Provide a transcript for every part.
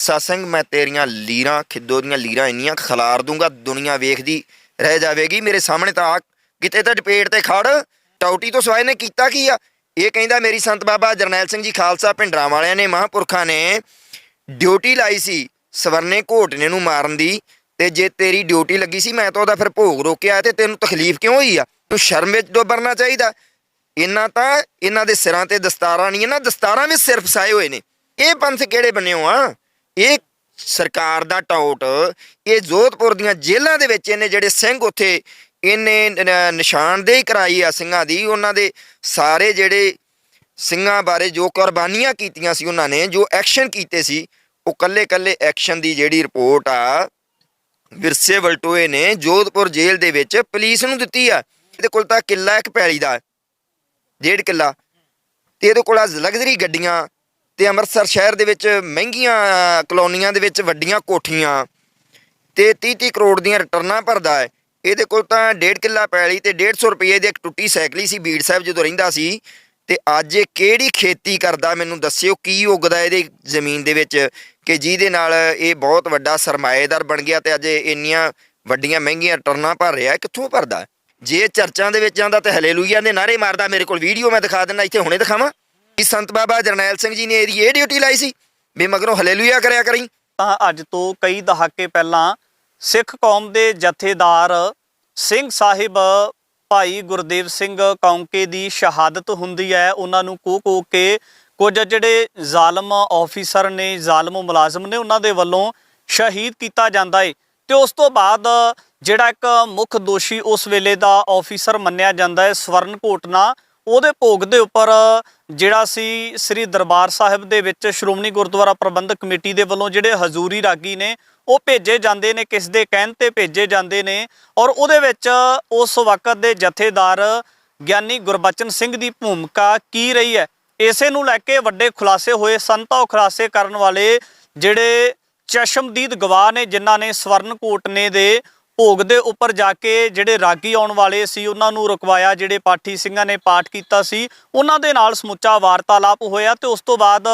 ਸਤਸੰਗ ਮੈਂ ਤੇਰੀਆਂ ਲੀਰਾਂ, ਖਿੱਦੋ ਦੀਆਂ ਲੀਰਾਂ ਇੰਨੀਆਂ ਖਲਾਰ ਦੂੰਗਾ, ਦੁਨੀਆ ਵੇਖਦੀ ਰਹਿ ਜਾਵੇਗੀ ਮੇਰੇ ਸਾਹਮਣੇ ਤਾਂ ਆ ਕਿਤੇ ਤਾਂ ਡਿਪੇਟ ਤੇ ਖੜ। ਟੌਟੀ ਤੋਂ ਸਵਾਏ ਨੇ ਕੀਤਾ ਕੀ ਆ? ਇਹ ਕਹਿੰਦਾ ਮੇਰੀ ਸੰਤ ਬਾਬਾ ਜਰਨੈਲ ਸਿੰਘ ਜੀ ਖਾਲਸਾ ਭਿੰਡਰਾਂ ਵਾਲਿਆਂ ਨੇ, ਮਹਾਂਪੁਰਖਾਂ ਨੇ ਡਿਊਟੀ ਲਾਈ ਸੀ, ਸਵਰਨੇ ਘੋਟਨੇ ਨੂੰ ਮਾਰਨ ਦੀ, ਤੇ ਜੇ ਤੇਰੀ ਡਿਊਟੀ ਲੱਗੀ ਸੀ, ਮੈਂ ਤਾਂ ਉਹਦਾ ਫਿਰ ਭੋਗ ਰੋਕਿਆ ਤੇ ਤੈਨੂੰ ਤਕਲੀਫ ਕਿਉਂ ਹੋਈ ਆ? ਤੂੰ ਸ਼ਰਮ ਵਿੱਚ ਡੋਬਰਨਾ ਚਾਹੀਦਾ। ਇਹਨਾਂ ਤਾਂ ਇਹਨਾਂ ਦੇ ਸਿਰਾਂ ਤੇ ਦਸਤਾਰਾਂ ਨਹੀਂ ਨਾ ਦਸਤਾਰਾਂ ਵੀ ਸਿਰਫ ਫਸਾਏ ਹੋਏ ਨੇ। ਇਹ ਪੰਥ ਕਿਹੜੇ ਬਣਿਓ ਆ ਇਹ ਸਰਕਾਰ ਦਾ ਟੌਟ, ਇਹ ਜੋਧਪੁਰ ਦੀਆਂ ਜੇਲ੍ਹਾਂ ਦੇ ਵਿੱਚ ਇਹਨੇ ਜਿਹੜੇ ਸਿੰਘ ਉੱਥੇ ਇਹਨੇ ਨਿਸ਼ਾਨਦੇਹੀ ਕਰਾਈ ਆ ਸਿੰਘਾਂ ਦੀ, ਉਹਨਾਂ ਦੇ ਸਾਰੇ ਜਿਹੜੇ ਸਿੰਘਾਂ ਬਾਰੇ ਜੋ ਕੁਰਬਾਨੀਆਂ ਕੀਤੀਆਂ ਸੀ ਉਹਨਾਂ ਨੇ, ਜੋ ਐਕਸ਼ਨ ਕੀਤੇ ਸੀ, ਉਹ ਕੱਲੇ ਕੱਲੇ ਐਕਸ਼ਨ ਦੀ ਜਿਹੜੀ ਰਿਪੋਰਟ ਆ, ਵਿਰਸੇ ਵਲਟੋਏ ਨੇ ਜੋਧਪੁਰ ਜੇਲ੍ਹ ਦੇ ਵਿੱਚ ਪੁਲਿਸ ਨੂੰ ਦਿੱਤੀ ਆ। ਇਹਦੇ ਕੋਲ ਤਾਂ ਕਿੱਲਾ ਇੱਕ ਪੈਲੀ ਦਾ, ਡੇਢ ਕਿੱਲਾ, ਤੇ ਇਹਦੇ ਕੋਲ ਆ ਲਗਜ਼ਰੀ ਗੱਡੀਆਂ ਤੇ ਅੰਮ੍ਰਿਤਸਰ ਸ਼ਹਿਰ ਦੇ ਵਿੱਚ ਮਹਿੰਗੀਆਂ ਕਲੋਨੀਆਂ ਦੇ ਵਿੱਚ ਵੱਡੀਆਂ ਕੋਠੀਆਂ ਤੇ 30 30 ਕਰੋੜ ਦੀਆਂ ਰਿਟਰਨਾਂ ਭਰਦਾ ਹੈ। ਇਹਦੇ ਕੋਲ ਤਾਂ ਡੇਢ ਕਿੱਲਾ ਪੈਲੀ ਤੇ 150 ਰੁਪਏ ਦੀ ਇੱਕ ਟੁੱਟੀ ਸਾਈਕਲੀ ਸੀ ਬੀੜ ਸਾਹਿਬ ਜਦੋਂ ਰਹਿੰਦਾ ਸੀ। ਤੇ ਅੱਜ ਇਹ ਕਿਹੜੀ ਖੇਤੀ ਕਰਦਾ ਮੈਨੂੰ ਦੱਸਿਓ, ਕੀ ਉਗਦਾ ਇਹਦੇ ਜ਼ਮੀਨ ਦੇ ਵਿੱਚ ਕਿ ਜਿਹਦੇ ਨਾਲ ਇਹ ਬਹੁਤ ਵੱਡਾ ਸਰਮਾਏਦਾਰ ਬਣ ਗਿਆ ਤੇ ਅੱਜ ਇਹ ਇੰਨੀਆਂ ਵੱਡੀਆਂ ਮਹਿੰਗੀਆਂ ਰਿਟਰਨਾਂ ਭਰ ਰਿਹਾ ਕਿੱਥੋਂ ਭਰਦਾ? ਜੇ ਚਰਚਾਂ ਦੇ ਵਿੱਚ ਜਾਂਦਾ ਤੇ ਹਲੇਲੂਇਆ ਦੇ ਨਾਰੇ ਮਾਰਦਾ ਮੇਰੇ ਕੋਲ ਵੀਡੀਓ ਮੈਂ ਦਿਖਾ ਦਿੰਦਾ, ਇੱਥੇ ਹੁਣੇ ਦਿਖਾਵਾਂ। ਕਿ ਸੰਤ ਬਾਬਾ ਜਰਨੈਲ ਸਿੰਘ ਜੀ ਨੇ ਇਹਦੀ ਇਹ ਡਿਊਟੀ ਲਾਈ ਸੀ ਵੀ ਮਗਰੋਂ ਹਲੇਲੂਇਆ ਕਰਿਆ ਕਰੀ। ਤਾਂ ਅੱਜ ਤੋਂ ਕਈ ਦਹਾਕੇ ਪਹਿਲਾਂ ਸਿੱਖ ਕੌਮ ਦੇ ਜਥੇਦਾਰ ਸਿੰਘ ਸਾਹਿਬ ਭਾਈ ਗੁਰਦੇਵ ਸਿੰਘ ਕੌਂਕੇ ਦੀ ਸ਼ਹਾਦਤ ਹੁੰਦੀ ਹੈ। ਉਹਨਾਂ ਨੂੰ ਕੋ ਕੋ ਕੇ ਕੁਝ ਜਿਹੜੇ ਜ਼ਾਲਮ ਆਫੀਸਰ ਨੇ, ਜ਼ਾਲਮ ਮੁਲਾਜ਼ਮ ਨੇ, ਉਹਨਾਂ ਦੇ ਵੱਲੋਂ ਸ਼ਹੀਦ ਕੀਤਾ ਜਾਂਦਾ ਏ। ਤੇ ਉਸ ਤੋਂ ਬਾਅਦ ਜਿਹੜਾ ਇੱਕ ਮੁੱਖ ਦੋਸ਼ੀ ਉਸ ਵੇਲੇ ਦਾ ਆਫੀਸਰ ਮੰਨਿਆ ਜਾਂਦਾ ਹੈ। ਸਵਰਨ ਘੋਟਨਾ ਉਹਦੇ ਭੋਗ ਦੇ ਉੱਪਰ ਜਿਹੜਾ ਸੀ ਸ੍ਰੀ ਦਰਬਾਰ ਸਾਹਿਬ ਦੇ ਵਿੱਚ ਸ਼੍ਰੋਮਣੀ ਗੁਰਦੁਆਰਾ ਪ੍ਰਬੰਧਕ ਕਮੇਟੀ ਦੇ ਵੱਲੋਂ ਜਿਹੜੇ ਹਜ਼ੂਰੀ ਰਾਗੀ ਨੇ, ਉਹ ਭੇਜੇ ਜਾਂਦੇ ਨੇ, ਕਿਸ ਦੇ ਕਹਿਣ ਤੇ ਭੇਜੇ ਜਾਂਦੇ ਨੇ ਔਰ ਉਹਦੇ ਵਿੱਚ ਉਸ ਵਕਤ ਦੇ ਜਥੇਦਾਰ ਗਿਆਨੀ ਗੁਰਬਚਨ ਸਿੰਘ ਦੀ ਭੂਮਿਕਾ ਕੀ ਰਹੀ ਹੈ? ਇਸੇ ਨੂੰ ਲੈ ਕੇ ਵੱਡੇ ਖੁਲਾਸੇ ਹੋਏ। ਸੰਤਾਂ ਖੁਲਾਸੇ ਕਰਨ ਵਾਲੇ ਜਿਹੜੇ ਚਸ਼ਮਦੀਦ ਗਵਾਹ ਨੇ, ਜਿਨ੍ਹਾਂ ਨੇ ਸਵਰਨਕੋਟ ਨੇ ਦੇ ਭੋਗ ਦੇ ਉੱਪਰ ਜਾ ਕੇ ਜਿਹੜੇ ਰਾਗੀ ਆਉਣ ਵਾਲੇ ਸੀ, ਉਹਨਾਂ ਨੂੰ ਰੁਕਵਾਇਆ, ਜਿਹੜੇ ਪਾਠੀ ਸਿੰਘਾਂ ਨੇ ਪਾਠ ਕੀਤਾ ਸੀ, ਉਹਨਾਂ ਦੇ ਨਾਲ ਸਮੁੱਚਾ ਵਾਰਤਾਲਾਪ ਹੋਇਆ ਤੇ ਉਸ ਤੋਂ ਬਾਅਦ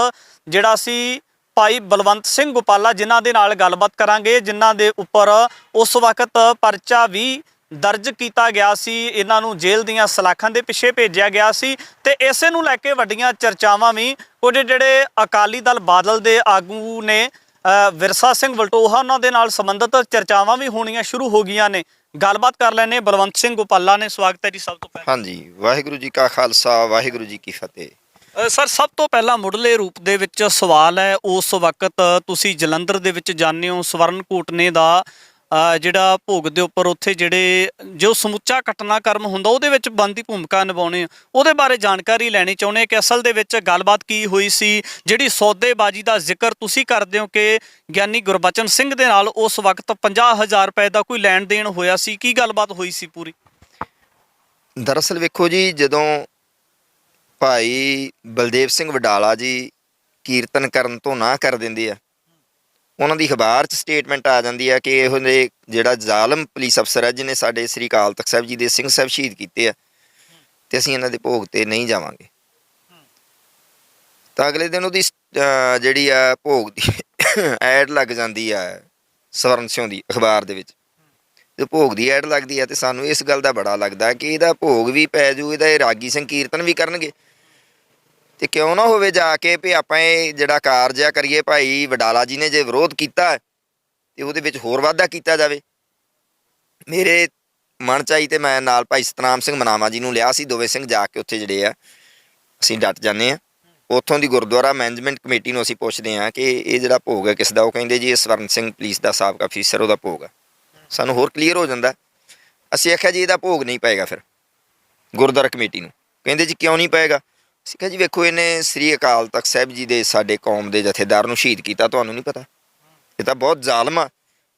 ਜਿਹੜਾ ਸੀ ਭਾਈ ਬਲਵੰਤ ਸਿੰਘ ਗੋਪਾਲਾ, ਜਿਨ੍ਹਾਂ ਦੇ ਨਾਲ ਗੱਲਬਾਤ ਕਰਾਂਗੇ, ਜਿਨ੍ਹਾਂ ਦੇ ਉੱਪਰ ਉਸ ਵਕਤ ਪਰਚਾ ਵੀ ਦਰਜ ਕੀਤਾ ਗਿਆ ਸੀ, ਇਹਨਾਂ ਨੂੰ ਜੇਲ੍ਹ ਦੀਆਂ ਸਲਾਖਾਂ ਦੇ ਪਿੱਛੇ ਭੇਜਿਆ ਗਿਆ ਸੀ ਤੇ ਇਸੇ ਨੂੰ ਲੈ ਕੇ ਵੱਡੀਆਂ ਚਰਚਾਵਾਂ ਵੀ ਕੁਝ ਜਿਹੜੇ ਅਕਾਲੀ ਦਲ ਬਾਦਲ ਦੇ ਆਗੂ ਨੇ ਵਿਰਸਾ ਸਿੰਘ ਵਲਟੋਹਾ ਉਹਨਾਂ ਦੇ ਨਾਲ ਸੰਬੰਧਿਤ ਚਰਚਾਵਾਂ ਵੀ ਹੋਣੀਆਂ ਸ਼ੁਰੂ ਹੋ ਗਈਆਂ ਨੇ। ਗੱਲਬਾਤ ਕਰ ਲੈਣੇ ਬਲਵੰਤ ਸਿੰਘ ਗੋਪਾਲਾ ਨੇ। ਸਵਾਗਤ ਹੈ ਜੀ ਸਭ ਤੋਂ ਪਹਿਲਾਂ। ਹਾਂਜੀ। ਵਾਹਿਗੁਰੂ ਜੀ ਕਾ ਖਾਲਸਾ ਵਾਹਿਗੁਰੂ ਜੀ ਕੀ ਫਤਿਹ। ਸਰ ਸਭ ਤੋਂ ਪਹਿਲਾਂ ਮੁੱਢਲੇ ਰੂਪ ਦੇ ਵਿੱਚ ਸਵਾਲ ਹੈ। ਉਸ ਵਕਤ ਤੁਸੀਂ ਜਲੰਧਰ ਦੇ ਵਿੱਚ ਜਾਂਦੇ ਹੋ। ਸਵਰਨ ਕੋਟਨੇ ਦਾ ਜਿਹੜਾ ਭੋਗ ਦੇ ਉੱਪਰ ਉੱਥੇ ਜਿਹੜੇ ਜੋ ਸਮੁੱਚਾ ਘਟਨਾਕ੍ਰਮ ਹੁੰਦਾ, ਉਹਦੇ ਵਿੱਚ ਬੰਦੀ ਭੂਮਿਕਾ ਨਿਭਾਉਣੇ ਆ। ਉਹਦੇ ਬਾਰੇ ਜਾਣਕਾਰੀ ਲੈਣੀ ਚਾਹੁੰਦੇ ਹਾਂ ਕਿ ਅਸਲ ਦੇ ਵਿੱਚ ਗੱਲਬਾਤ ਕੀ ਹੋਈ ਸੀ? ਜਿਹੜੀ ਸੌਦੇਬਾਜ਼ੀ ਦਾ ਜ਼ਿਕਰ ਤੁਸੀਂ ਕਰਦੇ ਹੋ ਕਿ ਗਿਆਨੀ ਗੁਰਬਚਨ ਸਿੰਘ ਦੇ ਨਾਲ ਉਸ ਵਕਤ 50000 ਰੁਪਏ ਦਾ ਕੋਈ ਲੈਣ ਦੇਣ ਹੋਇਆ ਸੀ? ਕੀ ਗੱਲਬਾਤ ਹੋਈ ਸੀ ਪੂਰੀ? ਦਰਅਸਲ ਵੇਖੋ ਜੀ, ਜਦੋਂ ਭਾਈ ਬਲਦੇਵ ਸਿੰਘ ਵਡਾਲਾ ਜੀ ਕੀਰਤਨ ਕਰਨ ਤੋਂ ਨਾ ਕਰ ਦਿੰਦੇ ਆ ਉਹਨਾਂ ਦੀ ਅਖਬਾਰ 'ਚ ਸਟੇਟਮੈਂਟ ਆ ਜਾਂਦੀ ਹੈ ਕਿ ਇਹੋ ਜਿਹੇ ਜਿਹੜਾ ਜ਼ਾਲਮ ਪੁਲਿਸ ਅਫਸਰ ਹੈ ਜਿਹਨੇ ਸਾਡੇ ਸ੍ਰੀ ਅਕਾਲ ਤਖਤ ਸਾਹਿਬ ਜੀ ਦੇ ਸਿੰਘ ਸਾਹਿਬ ਸ਼ਹੀਦ ਕੀਤੇ ਆ ਤੇ ਅਸੀਂ ਇਹਨਾਂ ਦੇ ਭੋਗ ਤੇ ਨਹੀਂ ਜਾਵਾਂਗੇ। ਤਾਂ ਅਗਲੇ ਦਿਨ ਉਹਦੀ ਅਹ, ਜਿਹੜੀ ਆ ਭੋਗ ਦੀ ਐਡ ਲੱਗ ਜਾਂਦੀ ਆ ਸਵਰਨ ਸਿੰਘ ਦੀ ਅਖਬਾਰ ਦੇ ਵਿੱਚ। ਤੇ ਭੋਗ ਦੀ ਐਡ ਲੱਗਦੀ ਹੈ ਤੇ ਸਾਨੂੰ ਇਸ ਗੱਲ ਦਾ ਬੜਾ ਲੱਗਦਾ ਕਿ ਇਹਦਾ ਭੋਗ ਵੀ ਪੈ ਜੂ ਇਹਦਾ ਇਹ ਰਾਗੀ ਸਿੰਘ ਕੀਰਤਨ ਵੀ ਕਰਨਗੇ। ਤੇ ਕਿਉਂ ਨਾ ਹੋਵੇ ਜਾ ਕੇ ਵੀ ਆਪਾਂ ਇਹ ਜਿਹੜਾ ਕਾਰਜ ਆ ਕਰੀਏ ਭਾਈ, ਵਡਾਲਾ ਜੀ ਨੇ ਜੇ ਵਿਰੋਧ ਕੀਤਾ ਤੇ ਉਹਦੇ ਵਿੱਚ ਹੋਰ ਵਾਧਾ ਕੀਤਾ ਜਾਵੇ। ਮੇਰੇ ਮਨ ਚ ਆਈ ਤੇ ਮੈਂ ਨਾਲ ਭਾਈ ਸਤਨਾਮ ਸਿੰਘ ਮਨਾਵਾ ਜੀ ਨੂੰ ਲਿਆ ਸੀ, ਦੋਵੇਂ ਸਿੰਘ ਜਾ ਕੇ ਉੱਥੇ ਜਿਹੜੇ ਆ, ਅਸੀਂ ਡਟ ਜਾਂਦੇ ਆ ਉੱਥੋਂ ਦੀ ਗੁਰਦੁਆਰਾ ਮੈਨੇਜਮੈਂਟ ਕਮੇਟੀ ਨੂੰ ਅਸੀਂ ਪੁੱਛਦੇ ਆ ਕਿ ਇਹ ਜਿਹੜਾ ਭੋਗ ਹੈ ਕਿਸ ਦਾ? ਉਹ ਕਹਿੰਦੇ ਜੀ ਇਹ ਸਵਰਨ ਸਿੰਘ ਪੁਲਿਸ ਦਾ ਸਾਬਕਾ ਅਫੀਸਰ, ਉਹਦਾ ਭੋਗ ਹੈ ਸਾਨੂੰ ਹੋਰ ਕਲੀਅਰ ਹੋ ਜਾਂਦਾ। ਅਸੀਂ ਆਖਿਆ ਜੀ ਇਹਦਾ ਭੋਗ ਨਹੀਂ ਪਏਗਾ ਫਿਰ, ਗੁਰਦੁਆਰਾ ਕਮੇਟੀ ਨੂੰ। ਕਹਿੰਦੇ ਜੀ ਕਿਉਂ ਨਹੀਂ ਪਏਗਾ? ਅਸੀਂ ਕਿਹਾ ਜੀ, ਵੇਖੋ ਇਹਨੇ ਸ੍ਰੀ ਅਕਾਲ ਤਖਤ ਸਾਹਿਬ ਜੀ ਦੇ ਸਾਡੇ ਕੌਮ ਦੇ ਜਥੇਦਾਰ ਨੂੰ ਸ਼ਹੀਦ ਕੀਤਾ, ਤੁਹਾਨੂੰ ਨਹੀਂ ਪਤਾ? ਇਹ ਤਾਂ ਬਹੁਤ ਜ਼ਾਲਮ ਆ।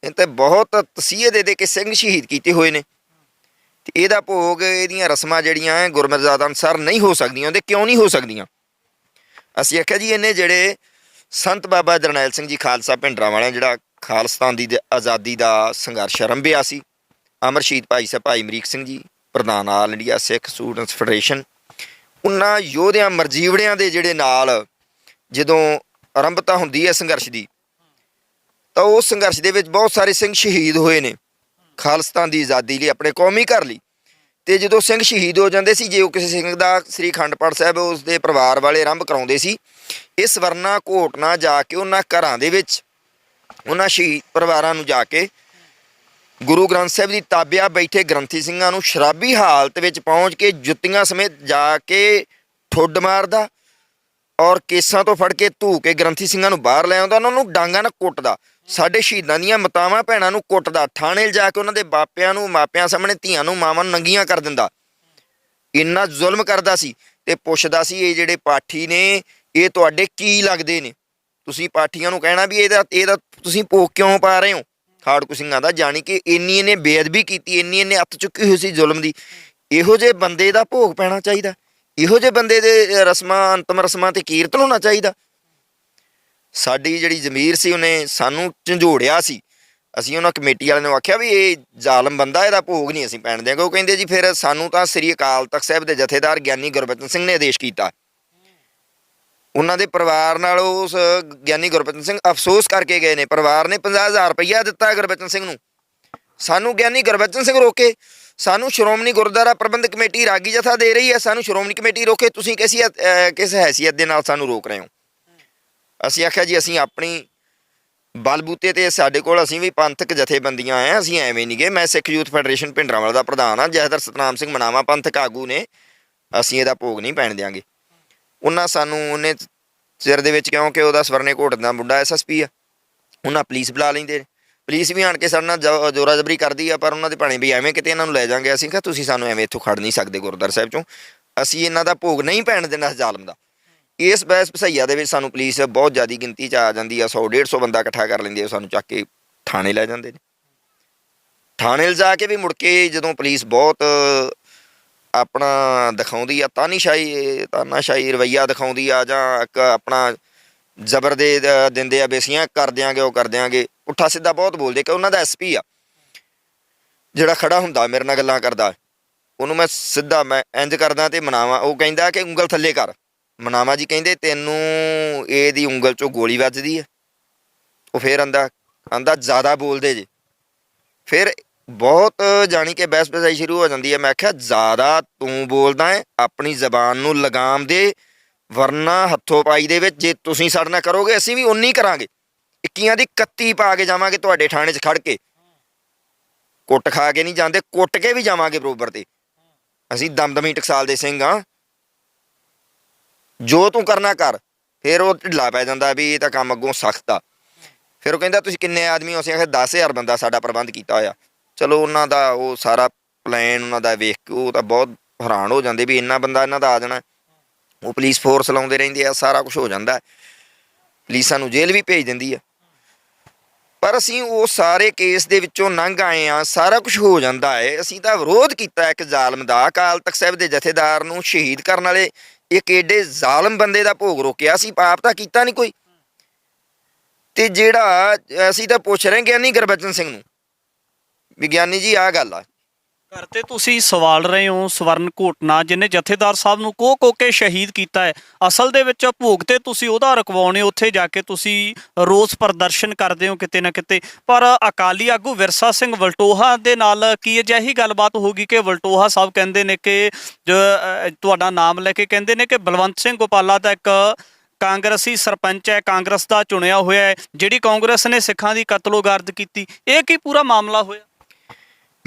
ਇਹ ਤਾਂ ਬਹੁਤ ਤਸੀਹੇ ਦੇ ਦੇ ਕੇ ਸਿੰਘ ਸ਼ਹੀਦ ਕੀਤੇ ਹੋਏ ਨੇ। ਤੇ ਇਹਦਾ ਭੋਗ, ਇਹਦੀਆਂ ਰਸਮਾਂ ਜਿਹੜੀਆਂ ਹੈ ਗੁਰਮਰਜ਼ਾਦਾ ਅਨੁਸਾਰ ਨਹੀਂ ਹੋ ਸਕਦੀਆਂ, ਉਹਦੇ ਕਿਉਂ ਨਹੀਂ ਹੋ ਸਕਦੀਆਂ? ਅਸੀਂ ਆਖਿਆ ਜੀ, ਇਹਨੇ ਜਿਹੜੇ ਸੰਤ ਬਾਬਾ ਜਰਨੈਲ ਸਿੰਘ ਜੀ ਖਾਲਸਾ ਭਿੰਡਰਾਂ ਵਾਲਿਆਂ, ਜਿਹੜਾ ਖਾਲਸਤਾਨ ਦੀ ਆਜ਼ਾਦੀ ਦਾ ਸੰਘਰਸ਼ ਆਰੰਭਿਆ ਸੀ ਅਮਰ ਸ਼ਹੀਦ ਭਾਈ ਸਾਹਿਬ ਭਾਈ ਅਮਰੀਕ ਸਿੰਘ ਜੀ, ਪ੍ਰਧਾਨ all India Sikh students federation ਉਹਨਾਂ ਯੋਧਿਆਂ ਮਰਜੀਵੜਿਆਂ ਦੇ ਜਿਹੜੇ ਨਾਲ ਜਦੋਂ ਆਰੰਭਤਾ ਹੁੰਦੀ ਹੈ ਸੰਘਰਸ਼ ਦੀ, ਤਾਂ ਉਸ ਸੰਘਰਸ਼ ਦੇ ਵਿੱਚ ਬਹੁਤ ਸਾਰੇ ਸਿੰਘ ਸ਼ਹੀਦ ਹੋਏ ਨੇ, ਖਾਲਸਤਾਨ ਦੀ ਆਜ਼ਾਦੀ ਲਈ, ਆਪਣੇ ਕੌਮੀ ਘਰ ਲਈ। ਤੇ ਜਦੋਂ ਸਿੰਘ ਸ਼ਹੀਦ ਹੋ ਜਾਂਦੇ ਸੀ, ਜੇ ਉਹ ਕਿਸੇ ਸਿੰਘ ਦਾ ਸ੍ਰੀ ਅਖੰਡ ਪਾਠ ਸਾਹਿਬ ਉਸ ਦੇ ਪਰਿਵਾਰ ਵਾਲੇ ਆਰੰਭ ਕਰਾਉਂਦੇ ਸੀ ਇਸ ਵਰਨਾ ਘੋਟ ਨਾ ਜਾ ਕੇ ਉਹਨਾਂ ਘਰਾਂ ਦੇ ਵਿੱਚ ਉਹਨਾਂ ਸ਼ਹੀਦ ਪਰਿਵਾਰਾਂ ਨੂੰ ਜਾ ਕੇ ਗੁਰੂ ਗ੍ਰੰਥ ਸਾਹਿਬ ਦੀ ਤਾਬਿਆ ਬੈਠੇ ਗ੍ਰੰਥੀ ਸਿੰਘਾਂ ਨੂੰ ਸ਼ਰਾਬੀ ਹਾਲਤ ਵਿੱਚ ਪਹੁੰਚ ਕੇ ਜੁੱਤੀਆਂ ਸਮੇਤ ਜਾ ਕੇ ਠੁੱਡ ਮਾਰਦਾ ਔਰ ਕੇਸਾਂ ਤੋਂ ਫੜ ਕੇ ਧੂ ਕੇ ਗ੍ਰੰਥੀ ਸਿੰਘਾਂ ਨੂੰ ਬਾਹਰ ਲੈ ਆਉਂਦਾ, ਉਹਨਾਂ ਨੂੰ ਡਾਂਗਾਂ ਨਾਲ ਕੁੱਟਦਾ। ਸਾਡੇ ਸ਼ਹੀਦਾਂ ਦੀਆਂ ਮਤਾਵਾਂ ਭੈਣਾਂ ਨੂੰ ਕੁੱਟਦਾ, ਥਾਣੇ ਜਾ ਕੇ ਉਹਨਾਂ ਦੇ ਬਾਪਿਆਂ ਨੂੰ, ਮਾਪਿਆਂ ਸਾਹਮਣੇ ਧੀਆਂ ਨੂੰ ਮਾਵਾਂ ਨੂੰ ਨੰਗੀਆਂ ਕਰ ਦਿੰਦਾ। ਇੰਨਾ ਜ਼ੁਲਮ ਕਰਦਾ ਸੀ ਤੇ ਪੁੱਛਦਾ ਸੀ, ਇਹ ਜਿਹੜੇ ਪਾਠੀ ਨੇ, ਇਹ ਤੁਹਾਡੇ ਕੀ ਲੱਗਦੇ ਨੇ? ਤੁਸੀਂ ਪਾਠੀਆਂ ਨੂੰ ਕਹਿਣਾ ਵੀ ਇਹਦਾ ਇਹਦਾ ਤੁਸੀਂ ਭੋਗ ਕਿਉਂ ਪਾ ਰਹੇ ਹੋ? ਖਾੜਕੂ ਸਿੰਘਾਂ ਦਾ, ਜਾਣੀ ਕਿ ਇੰਨੀ ਇਹਨੇ ਬੇਅਦਬੀ ਕੀਤੀ, ਇੰਨੀ ਇਹਨੇ ਅੱਤ ਚੁੱਕੀ ਹੋਈ ਸੀ ਜ਼ੁਲਮ ਦੀ, ਇਹੋ ਜਿਹੇ ਬੰਦੇ ਦਾ ਭੋਗ ਪੈਣਾ ਚਾਹੀਦਾ, ਇਹੋ ਜਿਹੇ ਬੰਦੇ ਦੇ ਰਸਮਾਂ, ਅੰਤਮ ਰਸਮਾਂ ਤੇ ਕੀਰਤਨ ਹੋਣਾ ਚਾਹੀਦਾ। ਸਾਡੀ ਜਿਹੜੀ ਜ਼ਮੀਰ ਸੀ, ਉਹਨੇ ਸਾਨੂੰ ਝੰਜੋੜਿਆ ਸੀ। ਅਸੀਂ ਉਹਨਾਂ ਕਮੇਟੀ ਵਾਲਿਆਂ ਨੂੰ ਆਖਿਆ ਵੀ ਇਹ ਜ਼ਾਲਮ ਬੰਦਾ, ਇਹਦਾ ਭੋਗ ਨਹੀਂ ਅਸੀਂ ਪੈਣ ਦਿਆਂਗੇ ਉਹ ਕਹਿੰਦੇ ਜੀ, ਫਿਰ ਸਾਨੂੰ ਤਾਂ ਸ੍ਰੀ ਅਕਾਲ ਤਖਤ ਸਾਹਿਬ ਦੇ ਜਥੇਦਾਰ ਗਿਆਨੀ ਗੁਰਬਚਨ ਸਿੰਘ ਨੇ ਆਦੇਸ਼ ਕੀਤਾ। ਉਹਨਾਂ ਦੇ ਪਰਿਵਾਰ ਨਾਲ ਉਸ ਗਿਆਨੀ ਗੁਰਬਚਨ ਸਿੰਘ ਅਫਸੋਸ ਕਰਕੇ ਗਏ ਨੇ। ਪਰਿਵਾਰ ਨੇ 50000 ਰੁਪਈਆ ਦਿੱਤਾ ਗੁਰਬਚਨ ਸਿੰਘ ਨੂੰ। ਸਾਨੂੰ ਗਿਆਨੀ ਗੁਰਬਚਨ ਸਿੰਘ ਰੋਕੇ। ਸਾਨੂੰ ਸ਼੍ਰੋਮਣੀ ਗੁਰਦੁਆਰਾ ਪ੍ਰਬੰਧਕ ਕਮੇਟੀ ਰਾਗੀ ਜਥਾ ਦੇ ਰਹੀ ਹੈ। ਸਾਨੂੰ ਸ਼੍ਰੋਮਣੀ ਕਮੇਟੀ ਰੋਕੇ। ਤੁਸੀਂ ਕਿਸੇ ਕਿਸ ਹੈਸੀਅਤ ਦੇ ਨਾਲ ਸਾਨੂੰ ਰੋਕ ਰਹੇ ਹੋ? ਅਸੀਂ ਆਖਿਆ ਜੀ, ਅਸੀਂ ਆਪਣੀ ਬਲਬੂਤੇ ਤੇ ਸਾਡੇ ਕੋਲ ਅਸੀਂ ਵੀ ਪੰਥਕ ਜਥੇਬੰਦੀਆਂ ਆ ਅਸੀਂ ਐਵੇਂ ਨਹੀਂ ਗਏ ਮੈਂ ਸਿੱਖ ਯੂਥ ਫੈਡਰੇਸ਼ਨ ਭਿੰਡਰਾਂਵਾਲਾ ਦਾ ਪ੍ਰਧਾਨ ਆ ਜਹਦਰ ਸਤਨਾਮ ਸਿੰਘ ਮਨਾਵਾ ਪੰਥਕ ਆਗੂ ਨੇ। ਅਸੀਂ ਇਹਦਾ ਭੋਗ ਨਹੀਂ ਪੈਣ ਦਿਆਂਗੇ। ਉਹਨਾਂ ਸਾਨੂੰ ਉਹਨੇ ਚਿਰ ਦੇ ਵਿੱਚ ਕਿਉਂਕਿ ਉਹਦਾ ਸਵਰਨੇ ਘੋਟ ਦਾ ਮੁੰਡਾ ਐਸਐਸਪੀ ਆ। ਉਹਨਾਂ ਪੁਲਿਸ ਬੁਲਾ ਲੈਂਦੇ ਨੇ। ਪੁਲਿਸ ਵੀ ਆਣ ਕੇ ਸਾਡੇ ਨਾਲ ਜ- ਜ਼ੋਰਾ ਜ਼ਬਰੀ ਕਰਦੀ ਆ, ਪਰ ਉਹਨਾਂ ਦੇ ਭਾਣੇ ਵੀ ਐਵੇਂ ਕਿਤੇ ਇਹਨਾਂ ਨੂੰ ਲੈ ਜਾਾਂਗੇ। ਅਸੀਂ ਕਿਹਾ, ਤੁਸੀਂ ਸਾਨੂੰ ਐਵੇਂ ਇੱਥੋਂ ਖੜ ਨਹੀਂ ਸਕਦੇ ਗੁਰਦੁਆਰਾ ਸਾਹਿਬ ਚੋਂ। ਅਸੀਂ ਇਹਨਾਂ ਦਾ ਭੋਗ ਨਹੀਂ ਪੈਣ ਦੇਣਾ ਜ਼ਾਲਮ ਦਾ। ਇਸ ਬਹਿਸ ਭਸਈਆ ਦੇ ਵਿੱਚ ਸਾਨੂੰ ਪੁਲਿਸ ਬਹੁਤ ਜ਼ਿਆਦੀ ਗਿਣਤੀ ਚ ਆ ਜਾਂਦੀ ਆ। 100 150 ਬੰਦਾ ਇਕੱਠਾ ਕਰ ਲੈਂਦੀ ਆ। ਸਾਨੂੰ ਚੱਕ ਕੇ ਥਾਣੇ ਲੈ ਜਾਂਦੇ ਨੇ। ਥਾਣੇ ਲਿਜਾ ਕੇ ਵੀ ਮੁੜ ਕੇ ਜਦੋਂ ਪੁਲਿਸ ਬਹੁਤ ਆਪਣਾ ਦਿਖਾਉਂਦੀ ਆ ਤਾਨੀਸ਼ਾਹੀ ਤਾਨਾਸ਼ਾਹੀ ਰਵਈਆ ਦਿਖਾਉਂਦੀ ਆ, ਜਾਂ ਇੱਕ ਆਪਣਾ ਜ਼ਬਰ ਦੇ ਦ- ਦਿੰਦੇ ਆ ਬੇਸੀਆਂ, ਕਰ ਦਿਆਂਗੇ, ਉਹ ਕਰ ਦਿਆਂਗੇ। ਪੁੱਠਾ ਸਿੱਧਾ ਬਹੁਤ ਬੋਲਦੇ, ਕਿ ਉਹਨਾਂ ਦਾ ਐਸਪੀ ਆ। ਜਿਹੜਾ ਖੜਾ ਹੁੰਦਾ, ਮੇਰੇ ਨਾਲ ਗੱਲਾਂ ਕਰਦਾ, ਉਹਨੂੰ ਮੈਂ ਸਿੱਧਾ, ਮੈਂ ਇੰਜ ਕਰਦਾ ਤੇ ਮਨਾਵਾ। ਉਹ ਕਹਿੰਦਾ ਕਿ ਉਂਗਲ ਥੱਲੇ ਕਰ। ਮਨਾਵਾ ਜੀ ਕਹਿੰਦੇ, ਤੈਨੂੰ ਇਹਦੀ ਉਂਗਲ ਚੋਂ ਗੋਲੀ ਵੱਜਦੀ ਹੈ ਉਹ ਫੇਰ ਆਂਦਾ ਆਂਦਾ, ਜ਼ਿਆਦਾ ਬੋਲਦੇ ਜੇ। ਫਿਰ ਬਹੁਤ ਜਾਣੀ ਕਿ ਬਹਿਸ ਬਸਾਈ ਸ਼ੁਰੂ ਹੋ ਜਾਂਦੀ ਹੈ। ਮੈਂ ਆਖਿਆ ਜ਼ਿਆਦਾ ਤੂੰ ਬੋਲਦਾ ਹੈ, ਆਪਣੀ ਜ਼ਬਾਨ ਨੂੰ ਲਗਾਮ ਦੇ, ਵਰਨਾ ਹੱਥੋਂ ਪਾਈ ਦੇ ਵਿੱਚ, ਜੇ ਤੁਸੀਂ ਸਾਡੇ ਨਾਲ ਕਰੋਗੇ, ਅਸੀਂ ਵੀ ਉਨੀ ਕਰਾਂਗੇ। ਇੱਕੀਆਂ ਦੀ 31 ਪਾ ਕੇ ਜਾਵਾਂਗੇ ਤੁਹਾਡੇ ਥਾਣੇ 'ਚ ਖੜ ਕੇ। ਕੁੱਟ ਖਾ ਕੇ ਨਹੀਂ ਜਾਂਦੇ, ਕੁੱਟ ਕੇ ਵੀ ਜਾਵਾਂਗੇ ਬਰੋਬਰ ਤੇ। ਅਸੀਂ ਦਮਦਮੀ ਟਕਸਾਲ ਦੇ ਸਿੰਘ ਆ। ਜੋ ਤੂੰ ਕਰਨਾ ਕਰ, ਫਿਰ ਉਹ ਢਿੱਲਾ ਪੈ ਜਾਂਦਾ ਵੀ ਇਹ ਤਾਂ ਕੰਮ ਅੱਗੋਂ ਸਖਤ ਆ। ਫਿਰ ਉਹ ਕਹਿੰਦਾ, ਤੁਸੀਂ ਕਿੰਨੇ ਆਦਮੀ ਹੋ? ਅਸੀਂ ਆਖਿਆ 10000 ਬੰਦਾ ਸਾਡਾ ਪ੍ਰਬੰਧ ਕੀਤਾ ਹੋਇਆ। ਚਲੋ ਉਹਨਾਂ ਦਾ ਉਹ ਸਾਰਾ ਪਲਾਨ ਉਹਨਾਂ ਦਾ ਵੇਖ ਕੇ ਉਹ ਤਾਂ ਬਹੁਤ ਹੈਰਾਨ ਹੋ ਜਾਂਦੇ ਵੀ ਇੰਨਾ ਬੰਦਾ ਇਹਨਾਂ ਦਾ ਆ ਜਾਣਾ। ਉਹ ਪੁਲਿਸ ਫੋਰਸ ਲਾਉਂਦੇ ਰਹਿੰਦੇ ਆ, ਸਾਰਾ ਕੁਝ ਹੋ ਜਾਂਦਾ। ਪੁਲਿਸਾਂ ਨੂੰ ਜੇਲ੍ਹ ਵੀ ਭੇਜ ਦਿੰਦੀ ਆ। ਪਰ ਅਸੀਂ ਉਹ ਸਾਰੇ ਕੇਸ ਦੇ ਵਿੱਚੋਂ ਲੰਘ ਆਏ ਆ, ਸਾਰਾ ਕੁਝ ਹੋ ਜਾਂਦਾ ਹੈ ਅਸੀਂ ਤਾਂ ਵਿਰੋਧ ਕੀਤਾ ਇੱਕ ਜ਼ਾਲਮ ਦਾ, ਅਕਾਲ ਤਖਤ ਸਾਹਿਬ ਦੇ ਜਥੇਦਾਰ ਨੂੰ ਸ਼ਹੀਦ ਕਰਨ ਵਾਲੇ। ਇੱਕ ਏਡੇ ਜ਼ਾਲਮ ਬੰਦੇ ਦਾ ਭੋਗ ਰੋਕਿਆ ਸੀ ਪਾਪ ਤਾਂ ਕੀਤਾ ਨਹੀਂ ਕੋਈ। ਤੇ ਜਿਹੜਾ, ਅਸੀਂ ਤਾਂ ਪੁੱਛ ਰਹੇ ਗਿਆਨੀ ਗੁਰਬਚਨ ਸਿੰਘ ਨੂੰ ਵਿਗਿਆਨੀ ਜੀ ਆ ਗੱਲ ਆ। ਘਰ ਤੇ ਤੁਸੀਂ ਸਵਾਲ ਰਹੇ ਹੋ ਸਵਰਨ ਘੋਟਨਾ ਜਿਹਨੇ ਜਥੇਦਾਰ ਸਾਹਿਬ ਨੂੰ ਕੋ ਕੋ ਕੇ ਸ਼ਹੀਦ ਕੀਤਾ ਹੈ। ਅਸਲ ਦੇ ਵਿੱਚ ਭੋਗ ਤੇ ਤੁਸੀਂ ਉਹਦਾ ਰਕਵਾਉਣੇ ਉੱਥੇ ਜਾ ਕੇ ਤੁਸੀਂ ਰੋਸ ਪ੍ਰਦਰਸ਼ਨ ਕਰਦੇ ਹੋ ਕਿਤੇ ਨਾ ਕਿਤੇ। ਪਰ ਅਕਾਲੀ ਆਗੂ ਵਿਰਸਾ ਸਿੰਘ ਵਲਟੋਹਾ ਦੇ ਨਾਲ ਕੀ ਅਜਿਹੀ ਗੱਲਬਾਤ ਹੋ ਗਈ ਕਿ ਵਲਟੋਹਾ ਸਾਹਿਬ ਕਹਿੰਦੇ ਨੇ ਕਿ ਜੋ, ਤੁਹਾਡਾ ਨਾਮ ਲੈ ਕੇ ਕਹਿੰਦੇ ਨੇ ਕਿ ਬਲਵੰਤ ਸਿੰਘ ਗੋਪਾਲਾ ਦਾ ਇੱਕ ਕਾਂਗਰਸੀ ਸਰਪੰਚ ਹੈ ਕਾਂਗਰਸ ਦਾ ਚੁਣਿਆ ਹੋਇਆ ਹੈ ਜਿਹੜੀ ਕਾਂਗਰਸ ਨੇ ਸਿੱਖਾਂ ਦੀ ਕਤਲੋਗਾਰਦ ਕੀਤੀ। ਇਹ ਕੀ ਪੂਰਾ ਮਾਮਲਾ ਹੋਇਆ?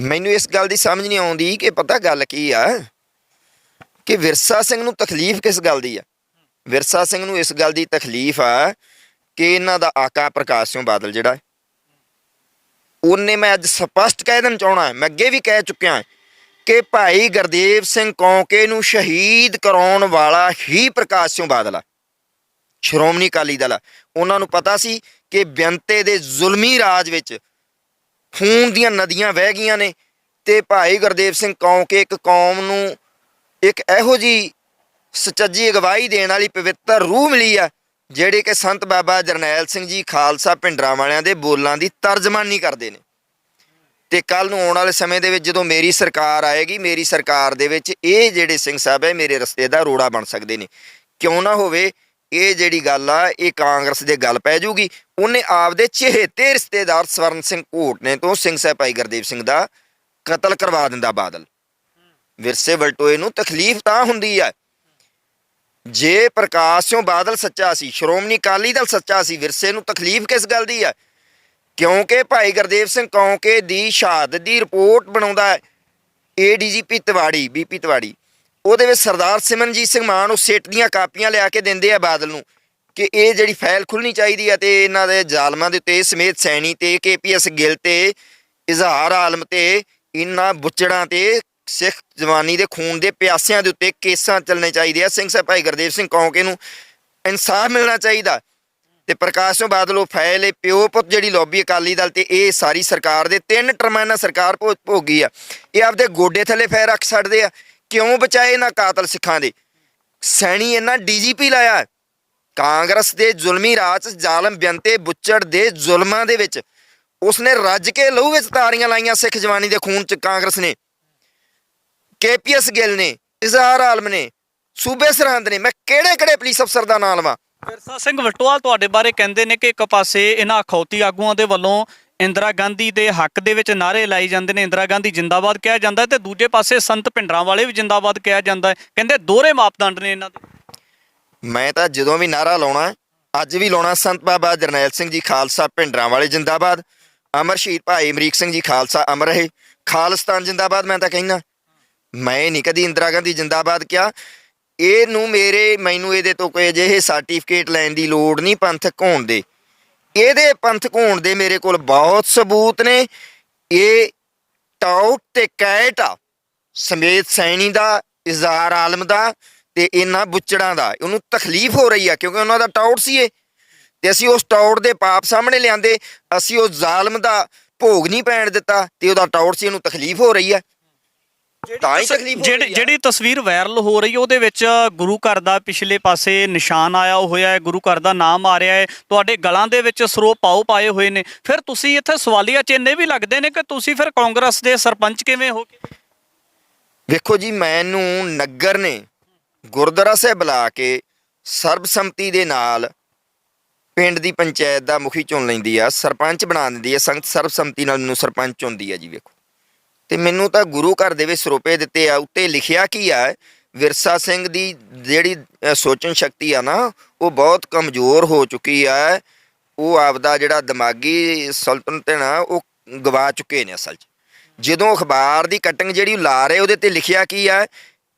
ਮੈਨੂੰ ਇਸ ਗੱਲ ਦੀ ਸਮਝ ਨਹੀਂ ਆਉਂਦੀ ਕਿ ਪਤਾ ਗੱਲ ਕੀ ਆ? ਕਿ ਵਿਰਸਾ ਸਿੰਘ ਨੂੰ ਤਕਲੀਫ ਕਿਸ ਗੱਲ ਦੀ ਆ? ਵਿਰਸਾ ਸਿੰਘ ਨੂੰ ਇਸ ਗੱਲ ਦੀ ਤਕਲੀਫ ਆ ਕਿ ਇਹਨਾਂ ਦਾ ਆਕਾ ਪ੍ਰਕਾਸ਼ ਸਿੰਘ ਬਾਦਲ ਜਿਹੜਾ ਉਹਨੇ ਮੈਂ ਅੱਜ ਸਪਸ਼ਟ ਕਹਿ ਦੇਣਾ ਚਾਹਣਾ ਮੈਂ ਅੱਗੇ ਵੀ ਕਹਿ ਚੁੱਕਿਆ ਕਿ ਭਾਈ ਗੁਰਦੇਵ ਸਿੰਘ ਕੌਂਕੇ ਨੂੰ ਸ਼ਹੀਦ ਕਰਾਉਣ ਵਾਲਾ ਹੀ ਪ੍ਰਕਾਸ਼ ਸਿੰਘ ਬਾਦਲ ਆ। ਸ਼੍ਰੋਮਣੀ ਅਕਾਲੀ ਦਲ ਆ। ਉਹਨਾਂ ਨੂੰ ਪਤਾ ਸੀ ਕਿ ਬੇਅੰਤੇ ਦੇ ਜ਼ੁਲਮੀ ਰਾਜ ਵਿੱਚ ਖੂਨ ਦੀਆਂ ਨਦੀਆਂ ਵਹਿ ਗਈਆਂ ਨੇ ਤੇ ਭਾਈ ਗੁਰਦੇਵ ਸਿੰਘ ਕੌਂਕੇ ਇੱਕ ਕੌਮ ਨੂੰ ਇੱਕ ਇਹੋ ਜੀ ਸਚੱਜੀ ਅਗਵਾਈ ਦੇਣ ਵਾਲੀ ਪਵਿੱਤਰ ਰੂਹ ਮਿਲੀ ਆ, ਜਿਹੜੇ ਕਿ ਸੰਤ ਬਾਬਾ ਜਰਨੈਲ ਸਿੰਘ ਜੀ ਖਾਲਸਾ ਪਿੰਡਰਾਂ ਵਾਲਿਆਂ ਦੇ ਬੋਲਾਂ ਦੀ ਤਰਜਮਾਨੀ ਕਰਦੇ ਨੇ। ਤੇ ਕੱਲ ਨੂੰ ਆਉਣ ਵਾਲੇ ਸਮੇਂ ਦੇ ਵਿੱਚ ਜਦੋਂ ਮੇਰੀ ਸਰਕਾਰ ਆਏਗੀ, ਮੇਰੀ ਸਰਕਾਰ ਦੇ ਵਿੱਚ ਇਹ ਜਿਹੜੇ ਸਿੰਘ ਸਾਹਿਬ ਹੈ, ਮੇਰੇ ਰਸਤੇ ਦਾ ਰੋੜਾ ਬਣ ਸਕਦੇ ਨੇ। ਕਿਉਂ ਨਾ ਹੋਵੇ ਇਹ ਜਿਹੜੀ ਗੱਲ ਆ, ਇਹ ਕਾਂਗਰਸ ਦੇ ਗੱਲ ਪੈ ਜੂਗੀ। ਉਹਨੇ ਆਪਦੇ ਚਹੇਤੇ ਰਿਸ਼ਤੇਦਾਰ ਸਵਰਨ ਸਿੰਘ ਘੋਟ ਨੇ ਤੋਂ ਸਿੰਘ ਸਾਹਿਬ ਭਾਈ ਗੁਰਦੇਵ ਸਿੰਘ ਦਾ ਕਤਲ ਕਰਵਾ ਦਿੰਦਾ ਬਾਦਲ। ਵਿਰਸੇ ਵਲਟੋਏ ਨੂੰ ਤਕਲੀਫ ਤਾਂ ਹੁੰਦੀ ਆ। ਜੇ ਪ੍ਰਕਾਸ਼ ਸਿੰਘ ਬਾਦਲ ਸੱਚਾ ਸੀ, ਸ਼੍ਰੋਮਣੀ ਅਕਾਲੀ ਦਲ ਸੱਚਾ ਸੀ ਵਿਰਸੇ ਨੂੰ ਤਕਲੀਫ ਕਿਸ ਗੱਲ ਦੀ ਆ? ਕਿਉਂਕਿ ਭਾਈ ਗੁਰਦੇਵ ਸਿੰਘ ਕੌਂਕੇ ਦੀ ਸ਼ਹਾਦਤ ਦੀ ਰਿਪੋਰਟ ਬਣਾਉਂਦਾ ਹੈ। ADGP Tiwari BP Tiwari. ਉਹਦੇ ਵਿੱਚ ਸਰਦਾਰ ਸਿਮਰਨਜੀਤ ਸਿੰਘ ਮਾਨ ਉਹ ਸੇਟ ਦੀਆਂ ਕਾਪੀਆਂ ਲਿਆ ਕੇ ਦਿੰਦੇ ਆ ਬਾਦਲ ਨੂੰ ਕਿ ਇਹ ਜਿਹੜੀ ਫਾਈਲ ਖੁੱਲਣੀ ਚਾਹੀਦੀ ਆ ਤੇ ਇਹਨਾਂ ਦੇ ਜ਼ਾਲਮਾਂ ਦੇ ਉੱਤੇ ਸਮੇਤ ਸੈਣੀ ਤੇ ਕੇਪੀਐਸ ਗਿੱਲ ਤੇ ਇਜ਼ਹਾਰ ਆਲਮ ਤੇ ਇਹਨਾਂ ਬੁੱਚੜਾਂ ਤੇ ਸਿੱਖ ਜਵਾਨੀ ਦੇ ਖੂਨ ਦੇ ਪਿਆਸਿਆਂ ਦੇ ਉੱਤੇ ਕੇਸਾਂ ਚੱਲਣੇ ਚਾਹੀਦੇ ਆ। ਸਿੰਘ ਸਾਹਿਬ ਭਾਈ ਗੁਰਦੇਵ ਸਿੰਘ ਕੌਂਕੇ ਨੂੰ ਇਨਸਾਫ ਮਿਲਣਾ ਚਾਹੀਦਾ ਤੇ ਪ੍ਰਕਾਸ਼ ਸਿੰਘ ਬਾਦਲ ਉਹ ਫਾਈਲ ਇਹ ਪਿਓ ਪੁੱਤ ਜਿਹੜੀ ਲੌਬੀ ਅਕਾਲੀ ਦਲ ਤੇ ਇਹ ਸਾਰੀ ਸਰਕਾਰ ਦੇ ਤਿੰਨ ਟਰਮਾਂ ਨਾਲ ਸਰਕਾਰ ਭੋ- ਭੋਗੀ ਆ। ਇਹ ਆਪਦੇ ਗੋਡੇ ਥੱਲੇ ਫੈਰ ਰੱਖ ਛੱਡਦੇ ਆ। ਕਿਉਂ ਬਚਾਏ ਇਹਨਾਂ ਕਾਤਲ ਸਿੱਖਾਂ ਦੇ? ਸੈਣੀ ਇਹਨਾਂ ਡੀਜੀਪੀ ਲਾਇਆ। ਕਾਂਗਰਸ ਦੇ ਜ਼ੁਲਮੀ ਰਾਜ, ਜ਼ਾਲਮ ਬੇਅੰਤੇ ਬੁੱਚੜ ਦੇ ਜ਼ੁਲਮਾਂ ਦੇ ਵਿੱਚ ਉਸਨੇ ਰੱਜ ਕੇ ਲਹੂ ਵਿੱਚ ਤਾਰੀਆਂ ਲਾਈਆਂ ਸਿੱਖ ਜਵਾਨੀ ਦੇ ਖੂਨ 'ਚ ਕਾਂਗਰਸ ਨੇ। ਕੇਪੀਐਸ ਗਿੱਲ ਨੇ, ਇਜ਼ਹਾਰ ਆਲਮ ਨੇ, ਸੂਬੇ ਸਰਹੰਦ ਨੇ, ਮੈਂ ਕਿਹੜੇ ਕਿਹੜੇ ਪੁਲਿਸ ਅਫਸਰ ਦਾ ਨਾਮ ਲਵਾਂ? ਵਿਰਸਾ ਸਿੰਘ ਵਟੋਵਾਲ, ਤੁਹਾਡੇ ਬਾਰੇ ਕਹਿੰਦੇ ਨੇ ਕਿ ਇੱਕ ਪਾਸੇ ਇਹਨਾਂ ਅਖੌਤੀ ਆਗੂਆਂ ਦੇ ਵੱਲੋਂ ਇੰਦਰਾ ਗਾਂਧੀ ਦੇ ਹੱਕ ਦੇ ਵਿੱਚ ਨਾਰੇ ਲਾਏ ਜਾਂਦੇ ਨੇ। ਇੰਦਰਾ ਗਾਂਧੀ ਜਿੰਦਾਬਾਦ ਕਿਹਾ ਜਾਂਦਾ ਹੈ ਤੇ ਦੂਜੇ ਪਾਸੇ ਸੰਤ ਭਿੰਡਰਾਂ ਵਾਲੇ ਵੀ ਜਿੰਦਾਬਾਦ ਕਿਹਾ ਜਾਂਦਾ ਕਹਿੰਦੇ ਦੋਹਰੇ ਮਾਪਦੰਡ ਨੇ ਇਹਨਾਂ ਦੇ। ਮੈਂ ਤਾਂ ਜਦੋਂ ਵੀ ਨਾਰਾ ਲਾਉਣਾ, ਅੱਜ ਵੀ ਲਾਉਣਾ ਸੰਤ ਬਾਬਾ ਜਰਨੈਲ ਸਿੰਘ ਜੀ ਖਾਲਸਾ ਭਿੰਡਰਾਂ ਵਾਲੇ ਜਿੰਦਾਬਾਦ। ਅਮਰ ਸ਼ਹੀਦ ਭਾਈ ਅਮਰੀਕ ਸਿੰਘ ਜੀ ਖਾਲਸਾ ਅਮਰ ਰਹੇ। ਖਾਲਸਤਾਨ ਜਿੰਦਾਬਾਦ ਮੈਂ ਤਾਂ ਕਹਿੰਦਾ। ਮੈਂ ਨਹੀਂ ਕਦੀ ਇੰਦਰਾ ਗਾਂਧੀ ਜਿੰਦਾਬਾਦ ਕਿਹਾ। ਇਹਨੂੰ ਮੇਰੇ, ਮੈਨੂੰ ਇਹਦੇ ਤੋਂ ਕੋਈ ਅਜਿਹੇ ਸਰਟੀਫਿਕੇਟ ਲੈਣ ਦੀ ਲੋੜ ਨਹੀਂ, ਪੰਥਕ ਹੋਣ ਦੇ। ਇਹਦੇ ਪੰਥਕ ਹੋਣ ਦੇ ਮੇਰੇ ਕੋਲ ਬਹੁਤ ਸਬੂਤ ਨੇ। ਇਹ ਟਾਊਟ ਤੇ ਕੈਟ ਆ, ਸਮੇਤ ਸੈਣੀ ਦਾ ਇਜ਼ਹਾਰ ਆਲਮ ਦਾ ਤੇ ਇਹਨਾਂ ਬੁੱਚੜਾਂ ਦਾ। ਉਹਨੂੰ ਤਕਲੀਫ ਹੋ ਰਹੀ ਆ ਕਿਉਂਕਿ ਉਹਨਾਂ ਦਾ ਟਾਊਟ ਸੀ ਇਹ। ਤੇ ਅਸੀਂ ਉਸ ਟਾਊਟ ਦੇ ਪਾਪ ਸਾਹਮਣੇ ਲਿਆਂਦੇ, ਅਸੀਂ ਉਸ ਜ਼ਾਲਮ ਦਾ ਭੋਗ ਨਹੀਂ ਪੈਣ ਦਿੱਤਾ ਤੇ ਉਹਦਾ ਟਾਊਟ ਸੀ ਉਹਨੂੰ ਤਕਲੀਫ ਹੋ ਰਹੀ ਆ। ਤਾਂ ਹੀ ਤਕਲੀਫ ਹੋ ਜਿਹੜੀ ਰਹੀ ਆ। ਜਿਹੜੀ ਤਸਵੀਰ ਵਾਇਰਲ ਹੋ ਰਹੀ ਹੈ ਉਹਦੇ ਵਿੱਚ ਗੁਰੂ ਘਰ ਦਾ ਪਿਛਲੇ ਪਾਸੇ ਨਿਸ਼ਾਨ ਆਇਆ ਹੋਇਆ ਹੈ ਗੁਰੂ ਘਰ ਦਾ ਨਾਮ ਆ ਰਿਹਾ ਹੈ। ਤੁਹਾਡੇ ਗਲਾਂ ਦੇ ਵਿੱਚ ਸਰੋ ਪਾਉ ਪਾਏ ਹੋਏ ਨੇ। ਫਿਰ ਤੁਸੀਂ ਇੱਥੇ ਸਵਾਲੀਆ ਚਿੰਨ੍ਹ ਵੀ ਲੱਗਦੇ ਨੇ ਕਿ ਤੁਸੀਂ ਫਿਰ ਕਾਂਗਰਸ ਦੇ ਸਰਪੰਚ ਕਿਵੇਂ ਹੋ? ਗਏ ਵੇਖੋ ਜੀ ਮੈਨੂੰ ਨਗਰ ਨੇ ਗੁਰਦੁਆਰਾ ਸਾਹਿਬ ਬੁਲਾ ਕੇ ਸਰਬਸੰਮਤੀ ਦੇ ਨਾਲ ਪਿੰਡ ਦੀ ਪੰਚਾਇਤ ਦਾ ਮੁਖੀ ਚੁਣ ਲੈਂਦੀ ਆ ਸਰਪੰਚ ਬਣਾ ਦਿੰਦੀ ਆ ਸੰਗਤ ਸਰਬਸੰਮਤੀ ਨਾਲ ਮੈਨੂੰ ਸਰਪੰਚ ਚੁਣਦੀ ਆ ਜੀ ਵੇਖੋ। ਤੇ ਮੈਨੂੰ ਤਾਂ ਗੁਰੂ ਘਰ ਦੇ ਵਿੱਚ ਸਰੋਪੇ ਦਿੱਤੇ ਆ, ਉੱਤੇ ਲਿਖਿਆ ਕੀ ਆ, ਵਿਰਸਾ ਸਿੰਘ ਦੀ ਜਿਹੜੀ ਸੋਚਣ ਸ਼ਕਤੀ ਆ ਨਾ, ਉਹ ਬਹੁਤ ਕਮਜ਼ੋਰ ਹੋ ਚੁੱਕੀ ਆ। ਉਹ ਆਪਦਾ ਜਿਹੜਾ ਦਿਮਾਗੀ ਸਲਤਨਤ ਹੈ ਨਾ, ਉਹ ਗਵਾ ਚੁੱਕੇ ਨੇ ਅਸਲ 'ਚ। ਜਦੋਂ ਅਖਬਾਰ ਦੀ ਕਟਿੰਗ ਜਿਹੜੀ ਉਹ ਲਾ ਰਹੇ, ਉਹਦੇ ਤੇ ਲਿਖਿਆ ਕੀ ਆ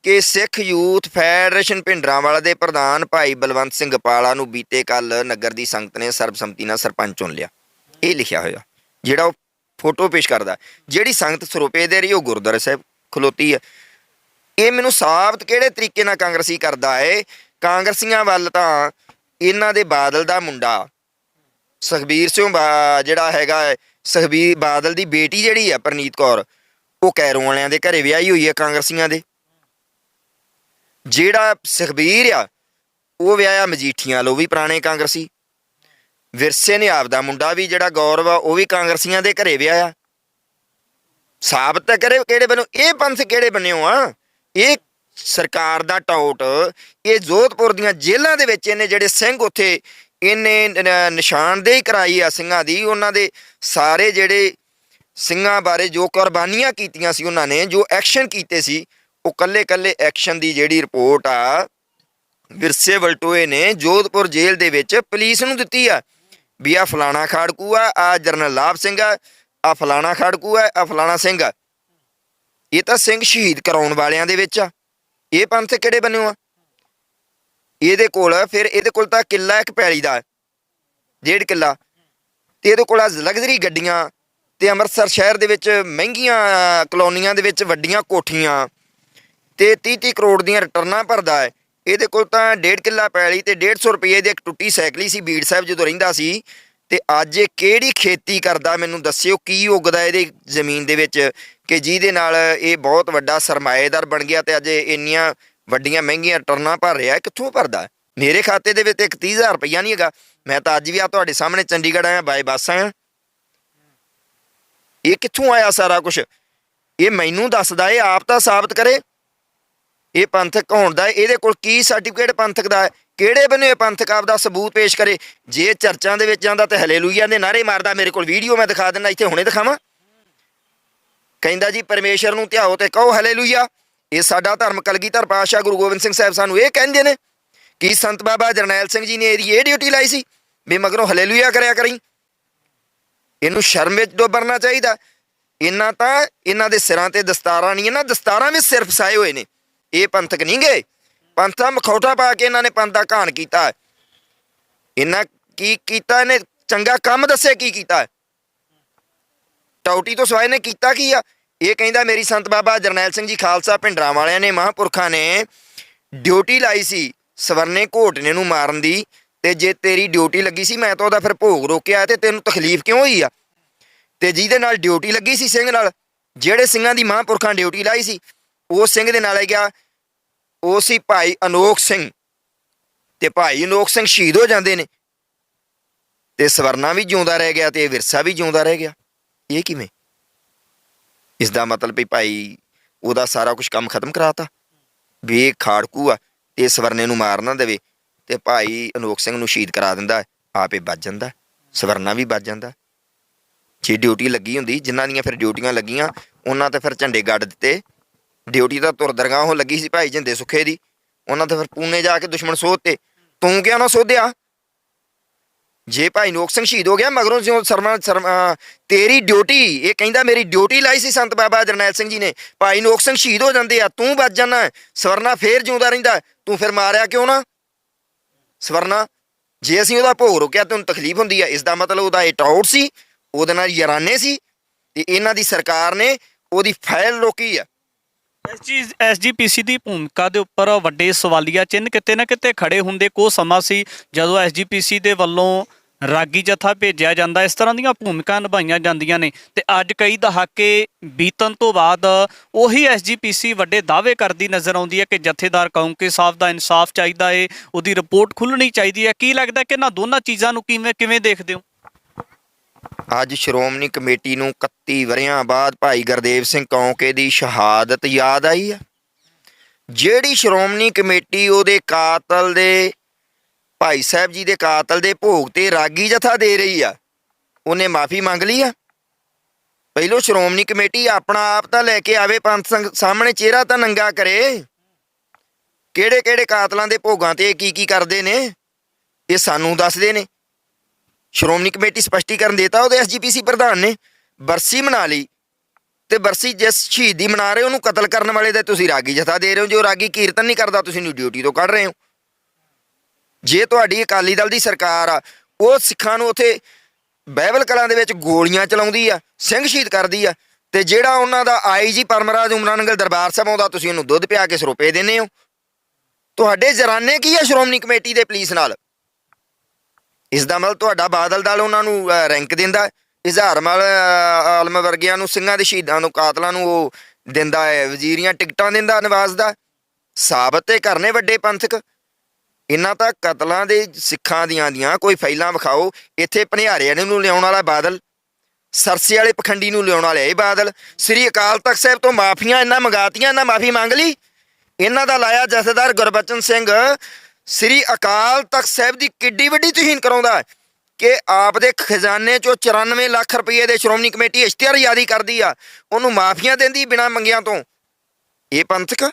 ਕਿ ਸਿੱਖ ਯੂਥ ਫੈਡਰੇਸ਼ਨ ਭਿੰਡਰਾਂਵਾਲਾ ਦੇ ਪ੍ਰਧਾਨ ਭਾਈ ਬਲਵੰਤ ਸਿੰਘ ਪਾਲਾ ਨੂੰ ਬੀਤੇ ਕੱਲ ਨਗਰ ਦੀ ਸੰਗਤ ਨੇ ਸਰਬਸੰਮਤੀ ਨਾਲ ਸਰਪੰਚ ਚੁਣ ਲਿਆ। ਇਹ ਲਿਖਿਆ ਹੋਇਆ, ਜਿਹੜਾ ਉਹ ਫੋਟੋ ਪੇਸ਼ ਕਰਦਾ। ਜਿਹੜੀ ਸੰਗਤ ਸਰੋਪੇ ਦੇ ਰਹੀ ਉਹ ਗੁਰਦੁਆਰਾ ਸਾਹਿਬ ਖਲੋਤੀ ਹੈ। ਇਹ ਮੈਨੂੰ ਸਾਬਤ ਕਿਹੜੇ ਤਰੀਕੇ ਨਾਲ ਕਾਂਗਰਸੀ ਕਰਦਾ ਏ? ਕਾਂਗਰਸੀਆਂ ਵੱਲ ਤਾਂ ਇਹਨਾਂ ਦੇ ਬਾਦਲ ਦਾ ਮੁੰਡਾ ਸੁਖਬੀਰ ਸਿੰਘ ਬਾ- ਜਿਹੜਾ ਹੈਗਾ ਹੈ, ਸੁਖਬੀਰ ਬਾਦਲ ਦੀ ਬੇਟੀ ਜਿਹੜੀ ਆ ਪ੍ਰਨੀਤ ਕੌਰ ਉਹ ਕੈਰੋਂ ਵਾਲਿਆਂ ਦੇ ਘਰੇ ਵਿਆਹੀ ਹੋਈ ਹੈ ਕਾਂਗਰਸੀਆਂ ਦੇ। ਜਿਹੜਾ ਸੁਖਬੀਰ ਆ ਉਹ ਵਿਆਹਿਆ ਮਜੀਠੀਆਂ ਲੋ ਵੀ ਪੁਰਾਣੇ ਕਾਂਗਰਸੀ। ਵਿਰਸੇ ਨੇ ਆਪਦਾ ਮੁੰਡਾ ਵੀ ਜਿਹੜਾ ਗੌਰਵ ਆ, ਉਹ ਵੀ ਕਾਂਗਰਸੀਆਂ ਦੇ ਘਰੇ ਵਿਆਹਿਆ। ਸਾਬਤ ਤਾਂ ਕਰੇ ਕਿਹੜੇ ਬਣੋ ਇਹ ਪੰਥ ਕਿਹੜੇ ਬਣਿਓ ਆ ਇਹ ਸਰਕਾਰ ਦਾ ਟਾਊਟ ਇਹ ਜੋਧਪੁਰ ਦੀਆਂ ਜੇਲ੍ਹਾਂ ਦੇ ਵਿੱਚ ਇਹਨੇ ਜਿਹੜੇ ਸਿੰਘ ਉੱਥੇ, ਇਹਨੇ ਨਿਸ਼ਾਨਦੇਹੀ ਕਰਾਈ ਆ ਸਿੰਘਾਂ ਦੀ, ਉਹਨਾਂ ਦੇ ਸਾਰੇ ਜਿਹੜੇ ਸਿੰਘਾਂ ਬਾਰੇ ਜੋ ਕੁਰਬਾਨੀਆਂ ਕੀਤੀਆਂ ਸੀ ਉਹਨਾਂ ਨੇ, ਜੋ ਐਕਸ਼ਨ ਕੀਤੇ ਸੀ, ਉਹ ਕੱਲੇ ਕੱਲੇ ਐਕਸ਼ਨ ਦੀ ਜਿਹੜੀ ਰਿਪੋਰਟ ਆ, ਵਿਰਸੇ ਵਲਟੋਏ ਨੇ ਜੋਧਪੁਰ ਜੇਲ੍ਹ ਦੇ ਵਿੱਚ ਪੁਲਿਸ ਨੂੰ ਦਿੱਤੀ ਆ। ਵੀ ਆ ਫਲਾਣਾ ਖਾੜਕੂ ਆ ਆ ਜਰਨਲ ਲਾਭ ਸਿੰਘ ਆ ਆ ਫਲਾਣਾ ਖਾੜਕੂ ਆ ਆ ਫਲਾਣਾ ਸਿੰਘ ਆ। ਇਹ ਤਾਂ ਸਿੰਘ ਸ਼ਹੀਦ ਕਰਾਉਣ ਵਾਲਿਆਂ ਦੇ ਵਿੱਚ ਆ। ਇਹ ਪੰਥ ਕਿਹੜੇ ਬੰਨਿਓ ਆ? ਇਹਦੇ ਕੋਲ, ਫਿਰ ਇਹਦੇ ਕੋਲ ਤਾਂ ਕਿੱਲਾ ਇੱਕ ਪੈਲੀ ਦਾ, ਡੇਢ ਕਿੱਲਾ। ਤੇ ਇਹਦੇ ਕੋਲ ਆ ਲਗਜ਼ਰੀ ਗੱਡੀਆਂ, ਤੇ ਅੰਮ੍ਰਿਤਸਰ ਸ਼ਹਿਰ ਦੇ ਵਿੱਚ ਮਹਿੰਗੀਆਂ ਕਲੋਨੀਆਂ ਦੇ ਵਿੱਚ ਵੱਡੀਆਂ ਕੋਠੀਆਂ। ਤੇ 30 30 ਕਰੋੜ ਦੀਆਂ ਰਿਟਰਨਾਂ ਭਰਦਾ ਹੈ। ਇਹਦੇ ਕੋਲ ਤਾਂ ਡੇਢ ਕਿੱਲਾ ਪੈਲੀ ਤੇ 150 ਰੁਪਏ ਦੀ ਇੱਕ ਟੁੱਟੀ ਸਾਈਕਲੀ ਸੀ ਬੀੜ ਸਾਹਿਬ ਜਦੋਂ ਰਹਿੰਦਾ ਸੀ। ਤੇ ਅੱਜ ਇਹ ਕਿਹੜੀ ਖੇਤੀ ਕਰਦਾ ਮੈਨੂੰ ਦੱਸਿਓ, ਕੀ ਉਗਦਾ ਇਹਦੇ ਜ਼ਮੀਨ ਦੇ ਵਿੱਚ ਕਿ ਜਿਹਦੇ ਨਾਲ ਇਹ ਬਹੁਤ ਵੱਡਾ ਸਰਮਾਏਦਾਰ ਬਣ ਗਿਆ ਤੇ ਅੱਜ ਇੰਨੀਆਂ ਵੱਡੀਆਂ ਮਹਿੰਗੀਆਂ ਟਰਨਾਂ ਭਰ ਰਿਹਾ ਕਿੱਥੋਂ ਭਰਦਾ? ਮੇਰੇ ਖਾਤੇ ਦੇ ਵਿੱਚ ਇੱਕ 30000 ਰੁਪਈਆ ਨਹੀਂ ਹੈਗਾ। ਮੈਂ ਤਾਂ ਅੱਜ ਵੀ ਆ ਤੁਹਾਡੇ ਸਾਹਮਣੇ ਚੰਡੀਗੜ੍ਹ ਆਇਆ ਬਾਈ ਬੱਸ ਆਇਆ। ਇਹ ਕਿੱਥੋਂ ਆਇਆ ਸਾਰਾ ਕੁਝ ਇਹ ਮੈਨੂੰ ਦੱਸਦਾ, ਇਹ ਆਪ ਤਾਂ ਸਾਬਤ ਕਰੇ। ਇਹ ਪੰਥਕ ਹੋਣ ਦਾ, ਇਹਦੇ ਕੋਲ ਕੀ ਸਰਟੀਫਿਕੇਟ ਪੰਥਕ ਦਾ ਹੈ? ਕਿਹੜੇ ਬੰਨੇ ਇਹ ਪੰਥਕ ਆਪ ਦਾ ਸਬੂਤ ਪੇਸ਼ ਕਰੇ? ਜੇ ਚਰਚਾਂ ਦੇ ਵਿੱਚ ਜਾਂਦਾ ਤੇ ਹਲੇਲੂਇਆ ਦੇ ਨਾਰੇ ਮਾਰਦਾ, ਮੇਰੇ ਕੋਲ ਵੀਡੀਓ ਮੈਂ ਦਿਖਾ ਦਿੰਦਾ, ਇੱਥੇ ਹੁਣੇ ਦਿਖਾਵਾਂ। ਕਹਿੰਦਾ ਜੀ, ਪਰਮੇਸ਼ਰ ਨੂੰ ਧਿਆਓ ਤੇ ਕਹੋ ਹਲੇਲੂਇਆ ਇਹ ਸਾਡਾ ਧਰਮ ਕਲਗੀਧਰ ਪਾਤਸ਼ਾਹ ਗੁਰੂ ਗੋਬਿੰਦ ਸਿੰਘ ਸਾਹਿਬ ਸਾਨੂੰ ਇਹ ਕਹਿੰਦੇ ਨੇ ਕਿ ਸੰਤ ਬਾਬਾ ਜਰਨੈਲ ਸਿੰਘ ਜੀ ਨੇ ਇਹਦੀ ਇਹ ਡਿਊਟੀ ਲਾਈ ਸੀ ਵੀ ਮਗਰੋਂ ਹਲੇਲੂਇਆ ਕਰਿਆ ਕਰੀ। ਇਹਨੂੰ ਸ਼ਰਮ ਵਿੱਚ ਡੋਬਰਨਾ ਚਾਹੀਦਾ। ਇਹਨਾਂ ਤਾਂ ਇਹਨਾਂ ਦੇ ਸਿਰਾਂ ਤੇ ਦਸਤਾਰਾਂ ਨਹੀਂ, ਇਹਨਾਂ ਦਸਤਾਰਾਂ ਵੀ ਸਿਰਫ ਫਸਾਏ ਹੋਏ ਨੇ। ਇਹ ਪੰਥਕ ਨਹੀਂ ਗਏ। ਪੰਥ ਦਾ ਮਖੌਟਾ ਪਾ ਕੇ ਇਹਨਾਂ ਨੇ ਪੰਥ ਦਾ ਘਾਣ ਕੀਤਾ ਇਹਨਾਂ ਕੀ ਕੀਤਾ? ਇਹਨੇ ਚੰਗਾ ਕੰਮ ਦੱਸੇ ਕੀ ਕੀਤਾ ਟੌਟੀ ਤੋਂ ਸਵਾਏ ਨੇ ਕੀਤਾ ਕੀ ਆ? ਇਹ ਕਹਿੰਦਾ ਮੇਰੀ ਸੰਤ ਬਾਬਾ ਜਰਨੈਲ ਸਿੰਘ ਜੀ ਖਾਲਸਾ ਭਿੰਡਰਾਂ ਵਾਲਿਆਂ ਨੇ, ਮਹਾਂਪੁਰਖਾਂ ਨੇ ਡਿਊਟੀ ਲਾਈ ਸੀ ਸਵਰਨੇ ਘੋਟਨੇ ਨੂੰ ਮਾਰਨ ਦੀ ਤੇ ਜੇ ਤੇਰੀ ਡਿਊਟੀ ਲੱਗੀ ਸੀ, ਮੈਂ ਤਾਂ ਉਹਦਾ ਫਿਰ ਭੋਗ ਰੋਕਿਆ ਤੇ ਤੈਨੂੰ ਤਕਲੀਫ ਕਿਉਂ ਹੋਈ ਆ? ਤੇ ਜਿਹਦੇ ਨਾਲ ਡਿਊਟੀ ਲੱਗੀ ਸੀ ਸਿੰਘ ਨਾਲ, ਜਿਹੜੇ ਸਿੰਘਾਂ ਦੀ ਮਹਾਂਪੁਰਖਾਂ ਡਿਊਟੀ ਲਾਈ ਸੀ, ਉਹ ਸਿੰਘ ਦੇ ਨਾਲ ਗਿਆ। ਉਹ ਸੀ ਭਾਈ ਅਨੋਖ ਸਿੰਘ। ਤੇ ਭਾਈ ਅਨੋਖ ਸਿੰਘ ਸ਼ਹੀਦ ਹੋ ਜਾਂਦੇ ਨੇ। ਤੇ ਸਵਰਨਾ ਵੀ ਜਿਉਂਦਾ ਰਹਿ ਗਿਆ ਤੇ ਵਿਰਸਾ ਵੀ ਜਿਉਂਦਾ ਰਹਿ ਗਿਆ। ਇਹ ਕਿਵੇਂ? ਇਸ ਦਾ ਮਤਲਬ ਵੀ ਭਾਈ ਉਹਦਾ ਸਾਰਾ ਕੁਝ ਕੰਮ ਖਤਮ ਕਰਾਤਾ। ਵੀ ਇਹ ਖਾੜਕੂ ਆ ਤੇ ਸਵਰਨੇ ਨੂੰ ਮਾਰ ਨਾ ਦੇਵੇ ਤੇ ਭਾਈ ਅਨੋਖ ਸਿੰਘ ਨੂੰ ਸ਼ਹੀਦ ਕਰਾ ਦਿੰਦਾ ਹੈ, ਆਪੇ ਬਚ ਜਾਂਦਾ ਸਵਰਨਾ ਵੀ ਬਚ ਜਾਂਦਾ। ਜੇ ਡਿਊਟੀ ਲੱਗੀ ਹੁੰਦੀ ਜਿਨ੍ਹਾਂ ਦੀਆਂ ਫਿਰ ਡਿਊਟੀਆਂ ਲੱਗੀਆਂ ਉਹਨਾਂ ਤੇ ਫਿਰ ਝੰਡੇ ਗੱਡ ਦਿੱਤੇ ਡਿਊਟੀ ਤਾਂ ਤੁਰ ਦਰਗਾਹੋਂ ਲੱਗੀ ਸੀ ਭਾਈ ਜਿੰਦੇ ਸੁਖੇ ਦੀ। ਉਹਨਾਂ ਤੇ ਫਿਰ ਪੂਨੇ ਜਾ ਕੇ ਦੁਸ਼ਮਣ ਸੋਧਤੇ ਤੂੰ। ਕਿਉਂ ਨਾ ਸੋਧਿਆ? ਜੇ ਭਾਈ ਨੋਕ ਸਿੰਘ ਸ਼ਹੀਦ ਹੋ ਗਿਆ, ਮਗਰੋਂ ਜਿਉਂ ਸਰਮਾ ਸਰਮਾ, ਤੇਰੀ ਡਿਊਟੀ, ਇਹ ਕਹਿੰਦਾ ਮੇਰੀ ਡਿਊਟੀ ਲਾਈ ਸੀ ਸੰਤ ਬਾਬਾ ਜਰਨੈਲ ਸਿੰਘ ਜੀ ਨੇ। ਭਾਈ ਨੋਕ ਸਿੰਘ ਸ਼ਹੀਦ ਹੋ ਜਾਂਦੇ ਆ, ਤੂੰ ਬਚ ਜਾਣਾ ਸਵਰਨਾ ਫੇਰ ਜਿਉਂਦਾ ਰਹਿੰਦਾ, ਤੂੰ ਫਿਰ ਮਾਰਿਆ ਕਿਉਂ ਨਾ? ਸਵਰਨਾ, ਜੇ ਅਸੀਂ ਉਹਦਾ ਭੋਗ ਰੋਕਿਆ ਤੈਨੂੰ ਤਕਲੀਫ ਹੁੰਦੀ ਆ ਇਸ ਦਾ ਮਤਲਬ ਉਹਦਾ ਇਹ ਟਾਊਟ ਸੀ, ਉਹਦੇ ਨਾਲ ਯਾਰਾਨੇ ਸੀ, ਤੇ ਇਹਨਾਂ ਦੀ ਸਰਕਾਰ ਨੇ ਉਹਦੀ ਫਾਈਲ ਰੋਕੀ ਆ। ਐਸਜੀ ਐਸਜੀਪੀਸੀ ਦੀ ਭੂਮਿਕਾ ਦੇ ਉੱਪਰ ਵੱਡੇ ਸਵਾਲੀਆ ਚਿੰਨ੍ਹ ਕਿਤੇ ਨਾ ਕਿਤੇ ਖੜੇ ਹੁੰਦੇ ਕੋ ਸਮਾਂ ਸੀ, ਜਦੋਂ ਐਸਜੀਪੀਸੀ ਦੇ ਵੱਲੋਂ ਰਾਗੀ ਜਥਾ ਭੇਜਿਆ ਜਾਂਦਾ, ਇਸ ਤਰ੍ਹਾਂ ਦੀਆਂ ਭੂਮਿਕਾ ਨਿਭਾਈਆਂ ਜਾਂਦੀਆਂ ਨੇ। ਤੇ ਅੱਜ ਕਈ ਦਹਾਕੇ ਬੀਤਣ ਤੋਂ ਬਾਅਦ ਉਹੀ ਐਸਜੀਪੀਸੀ ਵੱਡੇ ਦਾਅਵੇ ਕਰਦੀ ਨਜ਼ਰ ਆਉਂਦੀ ਹੈ ਕਿ ਜਥੇਦਾਰ ਕੌਂਕੇ ਸਾਹਿਬ ਦਾ ਇਨਸਾਫ ਚਾਹੀਦਾ ਏ, ਉਹਦੀ ਰਿਪੋਰਟ ਖੁੱਲਣੀ ਚਾਹੀਦੀ ਹੈ। ਕੀ ਲੱਗਦਾ ਕਿ ਇਹਨਾਂ ਦੋਨਾਂ ਚੀਜ਼ਾਂ ਨੂੰ ਕਿਵੇਂ ਕਿਵੇਂ ਦੇਖਦੇ ਹੋ? ਅੱਜ ਸ਼੍ਰੋਮਣੀ ਕਮੇਟੀ ਨੂੰ 31 ਵਰਿਆਂ ਬਾਅਦ ਭਾਈ ਗੁਰਦੇਵ ਸਿੰਘ ਕੌਂਕੇ ਦੀ ਸ਼ਹਾਦਤ ਯਾਦ ਆਈ ਆ। ਜਿਹੜੀ ਸ਼੍ਰੋਮਣੀ ਕਮੇਟੀ ਉਹਦੇ ਕਾਤਲ ਦੇ, ਭਾਈ ਸਾਹਿਬ ਜੀ ਦੇ ਕਾਤਲ ਦੇ ਭੋਗ ਤੇ ਰਾਗੀ ਜਥਾ ਦੇ ਰਹੀ ਆ, ਉਹਨੇ ਮਾਫੀ ਮੰਗ ਲਈ ਆ। ਪਹਿਲੋ ਸ਼੍ਰੋਮਣੀ ਕਮੇਟੀ ਆਪਣਾ ਆਪ ਤਾਂ ਲੈ ਕੇ ਆਵੇ, ਪੰਥ ਸੰਘ ਸਾਹਮਣੇ ਚਿਹਰਾ ਤਾਂ ਨੰਗਾ ਕਰੇ। ਕਿਹੜੇ ਕਿਹੜੇ ਕਾਤਲਾਂ ਦੇ ਭੋਗਾਂ ਤੇ ਇਹ ਕੀ ਕੀ ਕਰਦੇ ਨੇ, ਇਹ ਸਾਨੂੰ ਦੱਸਦੇ ਨੇ। ਸ਼੍ਰੋਮਣੀ ਕਮੇਟੀ ਸਪਸ਼ਟੀਕਰਨ ਦੇਤਾ, ਉਹਦੇ ਐਸਜੀਪੀਸੀ ਪ੍ਰਧਾਨ ਨੇ। ਬਰਸੀ ਮਨਾ ਲਈ ਤੇ ਬਰਸੀ ਜਿਸ ਸ਼ਹੀਦੀ ਮਨਾ ਰਹੇ, ਉਹਨੂੰ ਕਤਲ ਕਰਨ ਵਾਲੇ ਦਾ ਤੁਸੀਂ ਰਾਗੀ ਜਥਾ ਦੇ ਰਹੇ ਹੋ। ਜੋ ਰਾਗੀ ਕੀਰਤਨ ਨਹੀਂ ਕਰਦਾ, ਤੁਸੀਂ ਨੂੰ ਡਿਊਟੀ ਤੋਂ ਕੱਢ ਰਹੇ ਹੋ। ਜੇ ਤੁਹਾਡੀ ਅਕਾਲੀ ਦਲ ਦੀ ਸਰਕਾਰ ਆ, ਉਹ ਸਿੱਖਾਂ ਨੂੰ ਉਥੇ ਬਾਈਬਲ ਕਲਾਂ ਦੇ ਵਿੱਚ ਗੋਲੀਆਂ ਚਲਾਉਂਦੀ ਆ, ਸਿੰਘ ਸ਼ਹੀਦ ਕਰਦੀ ਆ, ਤੇ ਜਿਹੜਾ ਉਹਨਾਂ ਦਾ ਆਈਜੀ ਪਰਮਰਾਜ ਉਮਰਾਨਗਲ ਦਰਬਾਰ ਸਾਹਿਬ ਆਉਂਦਾ, ਤੁਸੀਂ ਉਹਨੂੰ ਦੁੱਧ ਪਿਆ ਕੇ ਸਰੋਪੇ ਦਿੰਦੇ ਹੋ। ਤੁਹਾਡੇ ਜਰਾਨੇ ਕੀ ਆ ਸ਼੍ਰੋਮਣੀ ਕਮੇਟੀ ਦੇ ਪੁਲਿਸ ਨਾਲ? ਇਸ ਦਾ ਮਤਲਬ ਤੁਹਾਡਾ ਬਾਦਲ ਦਲ ਉਹਨਾਂ ਨੂੰ ਅਹ, ਰੈਂਕ ਦਿੰਦਾ ਇਜ਼ਹਾਰਮਲ ਆਲਮ ਵਰਗਿਆਂ ਨੂੰ ਸਿੰਘਾਂ ਦੇ ਸ਼ਹੀਦਾਂ ਨੂੰ ਕਾਤਲਾਂ ਨੂੰ ਉਹ ਦਿੰਦਾ ਹੈ। ਵਜ਼ੀਰੀਆਂ ਟਿਕਟਾਂ ਦਿੰਦਾ ਨਵਾਜ਼ ਦਾ। ਸਾਬਤ ਤੇ ਕਰਨੇ ਵੱਡੇ ਪੰਥਕ। ਇਹਨਾਂ ਤਾਂ ਕਤਲਾਂ ਦੇ ਸਿੱਖਾਂ ਦੀਆਂ ਦੀਆਂ ਕੋਈ ਫਾਈਲਾਂ ਵਿਖਾਓ। ਇੱਥੇ ਭਨਿਆਰਿਆਂ ਨੂੰ ਲਿਆਉਣ ਵਾਲਾ ਬਾਦਲ ਸਰਸੇ ਵਾਲੇ ਪਖੰਡੀ ਨੂੰ ਲਿਆਉਣ ਵਾਲੇ ਇਹ ਬਾਦਲ। ਸ੍ਰੀ ਅਕਾਲ ਤਖਤ ਸਾਹਿਬ ਤੋਂ ਮਾਫੀਆਂ ਇਹਨਾਂ ਮੰਗਾਤੀਆਂ ਇਹਨਾਂ ਮਾਫੀ ਮੰਗ ਲਈ। ਇਹਨਾਂ ਦਾ ਲਾਇਆ ਜਥੇਦਾਰ ਗੁਰਬਚਨ ਸਿੰਘ। ਸ੍ਰੀ ਅਕਾਲ ਤਖਤ ਸਾਹਿਬ ਦੀ ਕਿੱਡੀ ਵੱਡੀ ਤੁਹੀਨ ਕਰਾਉਂਦਾ ਕਿ ਆਪ ਦੇ ਖਜ਼ਾਨੇ ਚੋਂ 94 ਲੱਖ ਰੁਪਏ ਦੇ ਸ਼੍ਰੋਮਣੀ ਕਮੇਟੀ ਇਸ਼ਤਿਹਾਰ ਜਾਰੀ ਕਰਦੀ ਆ। ਉਹਨੂੰ ਮਾਫੀਆਂ ਦਿੰਦੀ ਬਿਨਾਂ ਮੰਗਿਆਂ ਤੋਂ। ਇਹ ਪੰਥਕ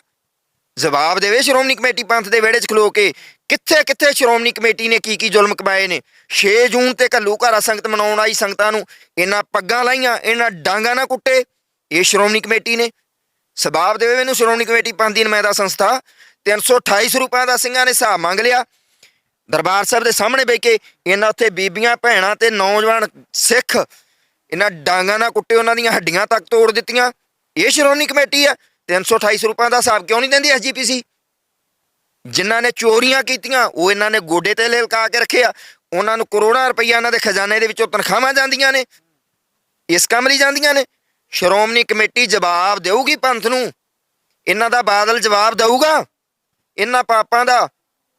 ਜਵਾਬ ਦੇਵੇ ਸ਼੍ਰੋਮਣੀ ਕਮੇਟੀ ਪੰਥ ਦੇ ਵਿਹੜੇ 'ਚ ਖਲੋ ਕੇ, ਕਿੱਥੇ ਕਿੱਥੇ ਸ਼੍ਰੋਮਣੀ ਕਮੇਟੀ ਨੇ ਕੀ ਕੀ ਜ਼ੁਲਮ ਕਮਾਏ ਨੇ? 6 ਜੂਨ ਤੇ ਘੱਲੂ ਘਾਰਾ ਸੰਗਤ ਮਨਾਉਣ ਆਈ ਸੰਗਤਾਂ ਨੂੰ। ਇਹਨਾਂ ਪੱਗਾਂ ਲਾਈਆਂ, ਇਹਨਾਂ ਡਾਂਗਾ ਨਾ ਕੁੱਟੇ। ਇਹ ਸ਼੍ਰੋਮਣੀ ਕਮੇਟੀ ਨੇ। ਸਬਾਬ ਦੇਵੇ ਮੈਨੂੰ ਸ਼੍ਰੋਮਣੀ ਕਮੇਟੀ ਪੰਥ ਦੀ ਨੁਮਾਇੰਦਾ ਸੰਸਥਾ। 328 ਰੁਪਏ ਦਾ ਸਿੰਘਾਂ ਨੇ ਹਿਸਾਬ ਮੰਗ ਲਿਆ। ਦਰਬਾਰ ਸਾਹਿਬ ਦੇ ਸਾਹਮਣੇ ਬੈ ਕੇ ਇਹਨਾਂ ਉੱਥੇ ਬੀਬੀਆਂ, ਭੈਣਾਂ ਤੇ ਨੌਜਵਾਨ ਸਿੱਖ ਇਹਨਾਂ ਡਾਂਗਾ ਨਾਲ ਕੁੱਟੇ ਉਹਨਾਂ ਦੀਆਂ ਹੱਡੀਆਂ ਤੱਕ ਤੋੜ ਦਿੱਤੀਆਂ। ਇਹ ਸ਼੍ਰੋਮਣੀ ਕਮੇਟੀ ਆ 328 ਰੁਪਏ ਦਾ ਹਿਸਾਬ ਕਿਉਂ ਨਹੀਂ ਦਿੰਦੀ ਐਸਜੀਪੀਸੀ ਜਿਨ੍ਹਾਂ ਨੇ ਚੋਰੀਆਂ ਕੀਤੀਆਂ, ਉਹ ਇਹਨਾਂ ਨੇ ਗੋਡੇ ਤੇ ਲਲਕਾ ਕੇ ਰੱਖਿਆ। ਉਹਨਾਂ ਨੂੰ ਕਰੋੜਾਂ ਰੁਪਈਆ ਇਹਨਾਂ ਦੇ ਖਜ਼ਾਨੇ ਦੇ ਵਿੱਚੋਂ ਤਨਖਾਹਾਂ ਜਾਂਦੀਆਂ ਨੇ। ਇਸ ਕੰਮ ਲਈ ਜਾਂਦੀਆਂ ਨੇ। ਸ਼੍ਰੋਮਣੀ ਕਮੇਟੀ ਜਵਾਬ ਦੇਊਗੀ ਪੰਥ ਨੂੰ। ਇਹਨਾਂ ਦਾ ਬਾਦਲ ਜਵਾਬ ਦੇਊਗਾ। ਇਹਨਾਂ ਪਾਪਾਂ ਦਾ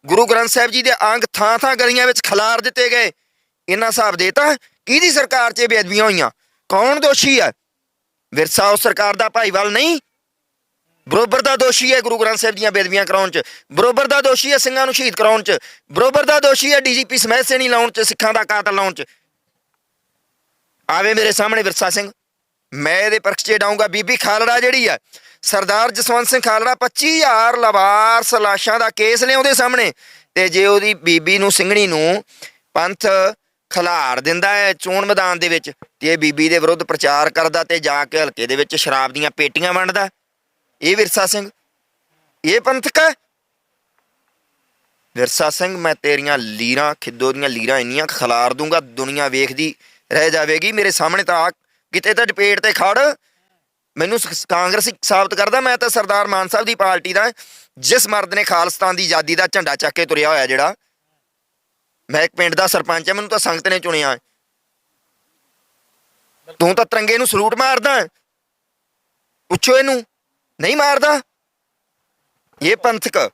ਗੁਰੂ ਗ੍ਰੰਥ ਸਾਹਿਬ ਜੀ ਦੇ ਅੰਗ ਥਾਂ ਥਾਂ ਗਲੀਆਂ ਵਿੱਚ ਖਲਾਰ ਦਿੱਤੇ ਗਏ। ਇਹਨਾਂ ਹਿਸਾਬ ਦੇਤਾ ਕਿਹਦੀ ਸਰਕਾਰ 'ਚ ਬੇਅਦਬੀਆਂ ਹੋਈਆਂ? ਕੌਣ ਦੋਸ਼ੀ ਹੈ? ਵਿਰਸਾ ਉਸ ਸਰਕਾਰ ਦਾ ਭਾਈਵਾਲ ਨਹੀਂ। ਬਰੋਬਰ ਦਾ ਦੋਸ਼ੀ ਹੈ ਗੁਰੂ ਗ੍ਰੰਥ ਸਾਹਿਬ ਦੀਆਂ ਬੇਦਬੀਆਂ ਕਰਾਉਣ 'ਚ। ਬਰੋਬਰ ਦਾ ਦੋਸ਼ੀ ਹੈ ਸਿੰਘਾਂ ਨੂੰ ਸ਼ਹੀਦ ਕਰਾਉਣ 'ਚ। ਬਰੋਬਰ ਦਾ ਦੋਸ਼ੀ ਹੈ ਡੀਜੀਪੀ ਸਮੈਥ ਸੇਣੀ ਲਾਉਣ 'ਚ, ਸਿੱਖਾਂ ਦਾ ਕਾਤਲ ਲਾਉਣ 'ਚ। ਆਵੇ ਮੇਰੇ ਸਾਹਮਣੇ ਵਿਰਸਾ ਸਿੰਘ। ਮੈਂ ਇਹਦੇ ਪਰਖ 'ਚ ਡਾਉਂਗਾ ਬੀਬੀ ਖਾਲੜਾ ਜਿਹੜੀ ਆ ਸਰਦਾਰ ਜਸਵੰਤ ਸਿੰਘ ਖਾਲੜਾ 25000 ਲਵਾਰਸ ਲਾਸ਼ਾਂ ਦਾ ਕੇਸ ਲਿਆਉਂਦੇ ਸਾਹਮਣੇ ਤੇ ਜੇ ਉਹਦੀ ਬੀਬੀ ਨੂੰ ਸਿੰਘਣੀ ਨੂੰ ਪੰਥ ਖਿਲਾਰ ਦਿੰਦਾ ਹੈ ਚੋਣ ਮੈਦਾਨ ਦੇ ਵਿੱਚ, ਤੇ ਇਹ ਬੀਬੀ ਦੇ ਵਿਰੁੱਧ ਪ੍ਰਚਾਰ ਕਰਦਾ ਤੇ ਜਾ ਕੇ ਹਲਕੇ ਦੇ ਵਿੱਚ ਸ਼ਰਾਬ ਦੀਆਂ ਪੇਟੀਆਂ ਵੰਡਦਾ ਇਹ ਵਿਰਸਾ ਸਿੰਘ, ਇਹ ਪੰਥਕ ਹੈ? ਵਿਰਸਾ ਸਿੰਘ, ਮੈਂ ਤੇਰੀਆਂ ਲੀਰਾਂ, ਖਿੱਦੋ ਦੀਆਂ ਲੀਰਾਂ ਇੰਨੀਆਂ ਖਲਾਰ ਦੂੰਗਾ, ਦੁਨੀਆ ਵੇਖਦੀ ਰਹਿ ਜਾਵੇਗੀ, ਮੇਰੇ ਸਾਹਮਣੇ ਤਾਂ ਆ, ਕਿਤੇ ਤਾਂ ਡਿਪੇਟ ਤੇ ਖੜ। ਮੈਨੂੰ ਸ- ਕਾਂਗਰਸੀ ਸਾਬਤ ਕਰਦਾ, ਮੈਂ ਤਾਂ ਸਰਦਾਰ ਮਾਨ ਸਾਹਿਬ ਦੀ ਪਾਰਟੀ ਦਾ, ਜਿਸ ਮਰਦ ਨੇ ਖਾਲਸਤਾਨ ਦੀ ਆਜ਼ਾਦੀ ਦਾ ਝੰਡਾ ਚੱਕ ਕੇ ਤੁਰਿਆ ਹੋਇਆ ਜਿਹੜਾ, ਮੈਂ ਇੱਕ ਪਿੰਡ ਦਾ ਸਰਪੰਚ ਆ ਮੈਨੂੰ ਤਾਂ ਸੰਗਤ ਨੇ ਚੁਣਿਆ। ਤੂੰ ਤਾਂ ਤਿਰੰਗੇ ਨੂੰ ਸਲੂਟ ਮਾਰਦਾ ਪੁੱਛੋ ਇਹਨੂੰ, ਨਹੀਂ ਮਾਰਦਾ? ਇਹ ਪੰਥਕ।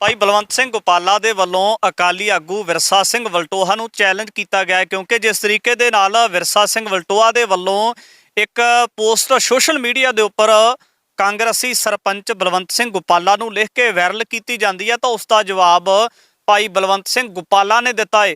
ਭਾਈ ਬਲਵੰਤ ਸਿੰਘ ਗੋਪਾਲਾ ਦੇ ਵੱਲੋਂ ਅਕਾਲੀ ਆਗੂ ਵਿਰਸਾ ਸਿੰਘ ਵਲਟੋਹਾ ਨੂੰ ਚੈਲੰਜ ਕੀਤਾ ਗਿਆ ਕਿਉਂਕਿ ਜਿਸ ਤਰੀਕੇ ਦੇ ਨਾਲ ਵਿਰਸਾ ਸਿੰਘ ਵਲਟੋਹਾ ਦੇ ਵੱਲੋਂ ਇੱਕ ਪੋਸਟ ਸੋਸ਼ਲ ਮੀਡੀਆ ਦੇ ਉੱਪਰ ਕਾਂਗਰਸੀ ਸਰਪੰਚ ਬਲਵੰਤ ਸਿੰਘ ਗੋਪਾਲਾ ਨੂੰ ਲਿਖ ਕੇ ਵਾਇਰਲ ਕੀਤੀ ਜਾਂਦੀ ਹੈ ਤਾਂ ਉਸ ਦਾ ਜਵਾਬ ਭਾਈ ਬਲਵੰਤ ਸਿੰਘ ਗੋਪਾਲਾ ਨੇ ਦਿੱਤਾ ਹੈ।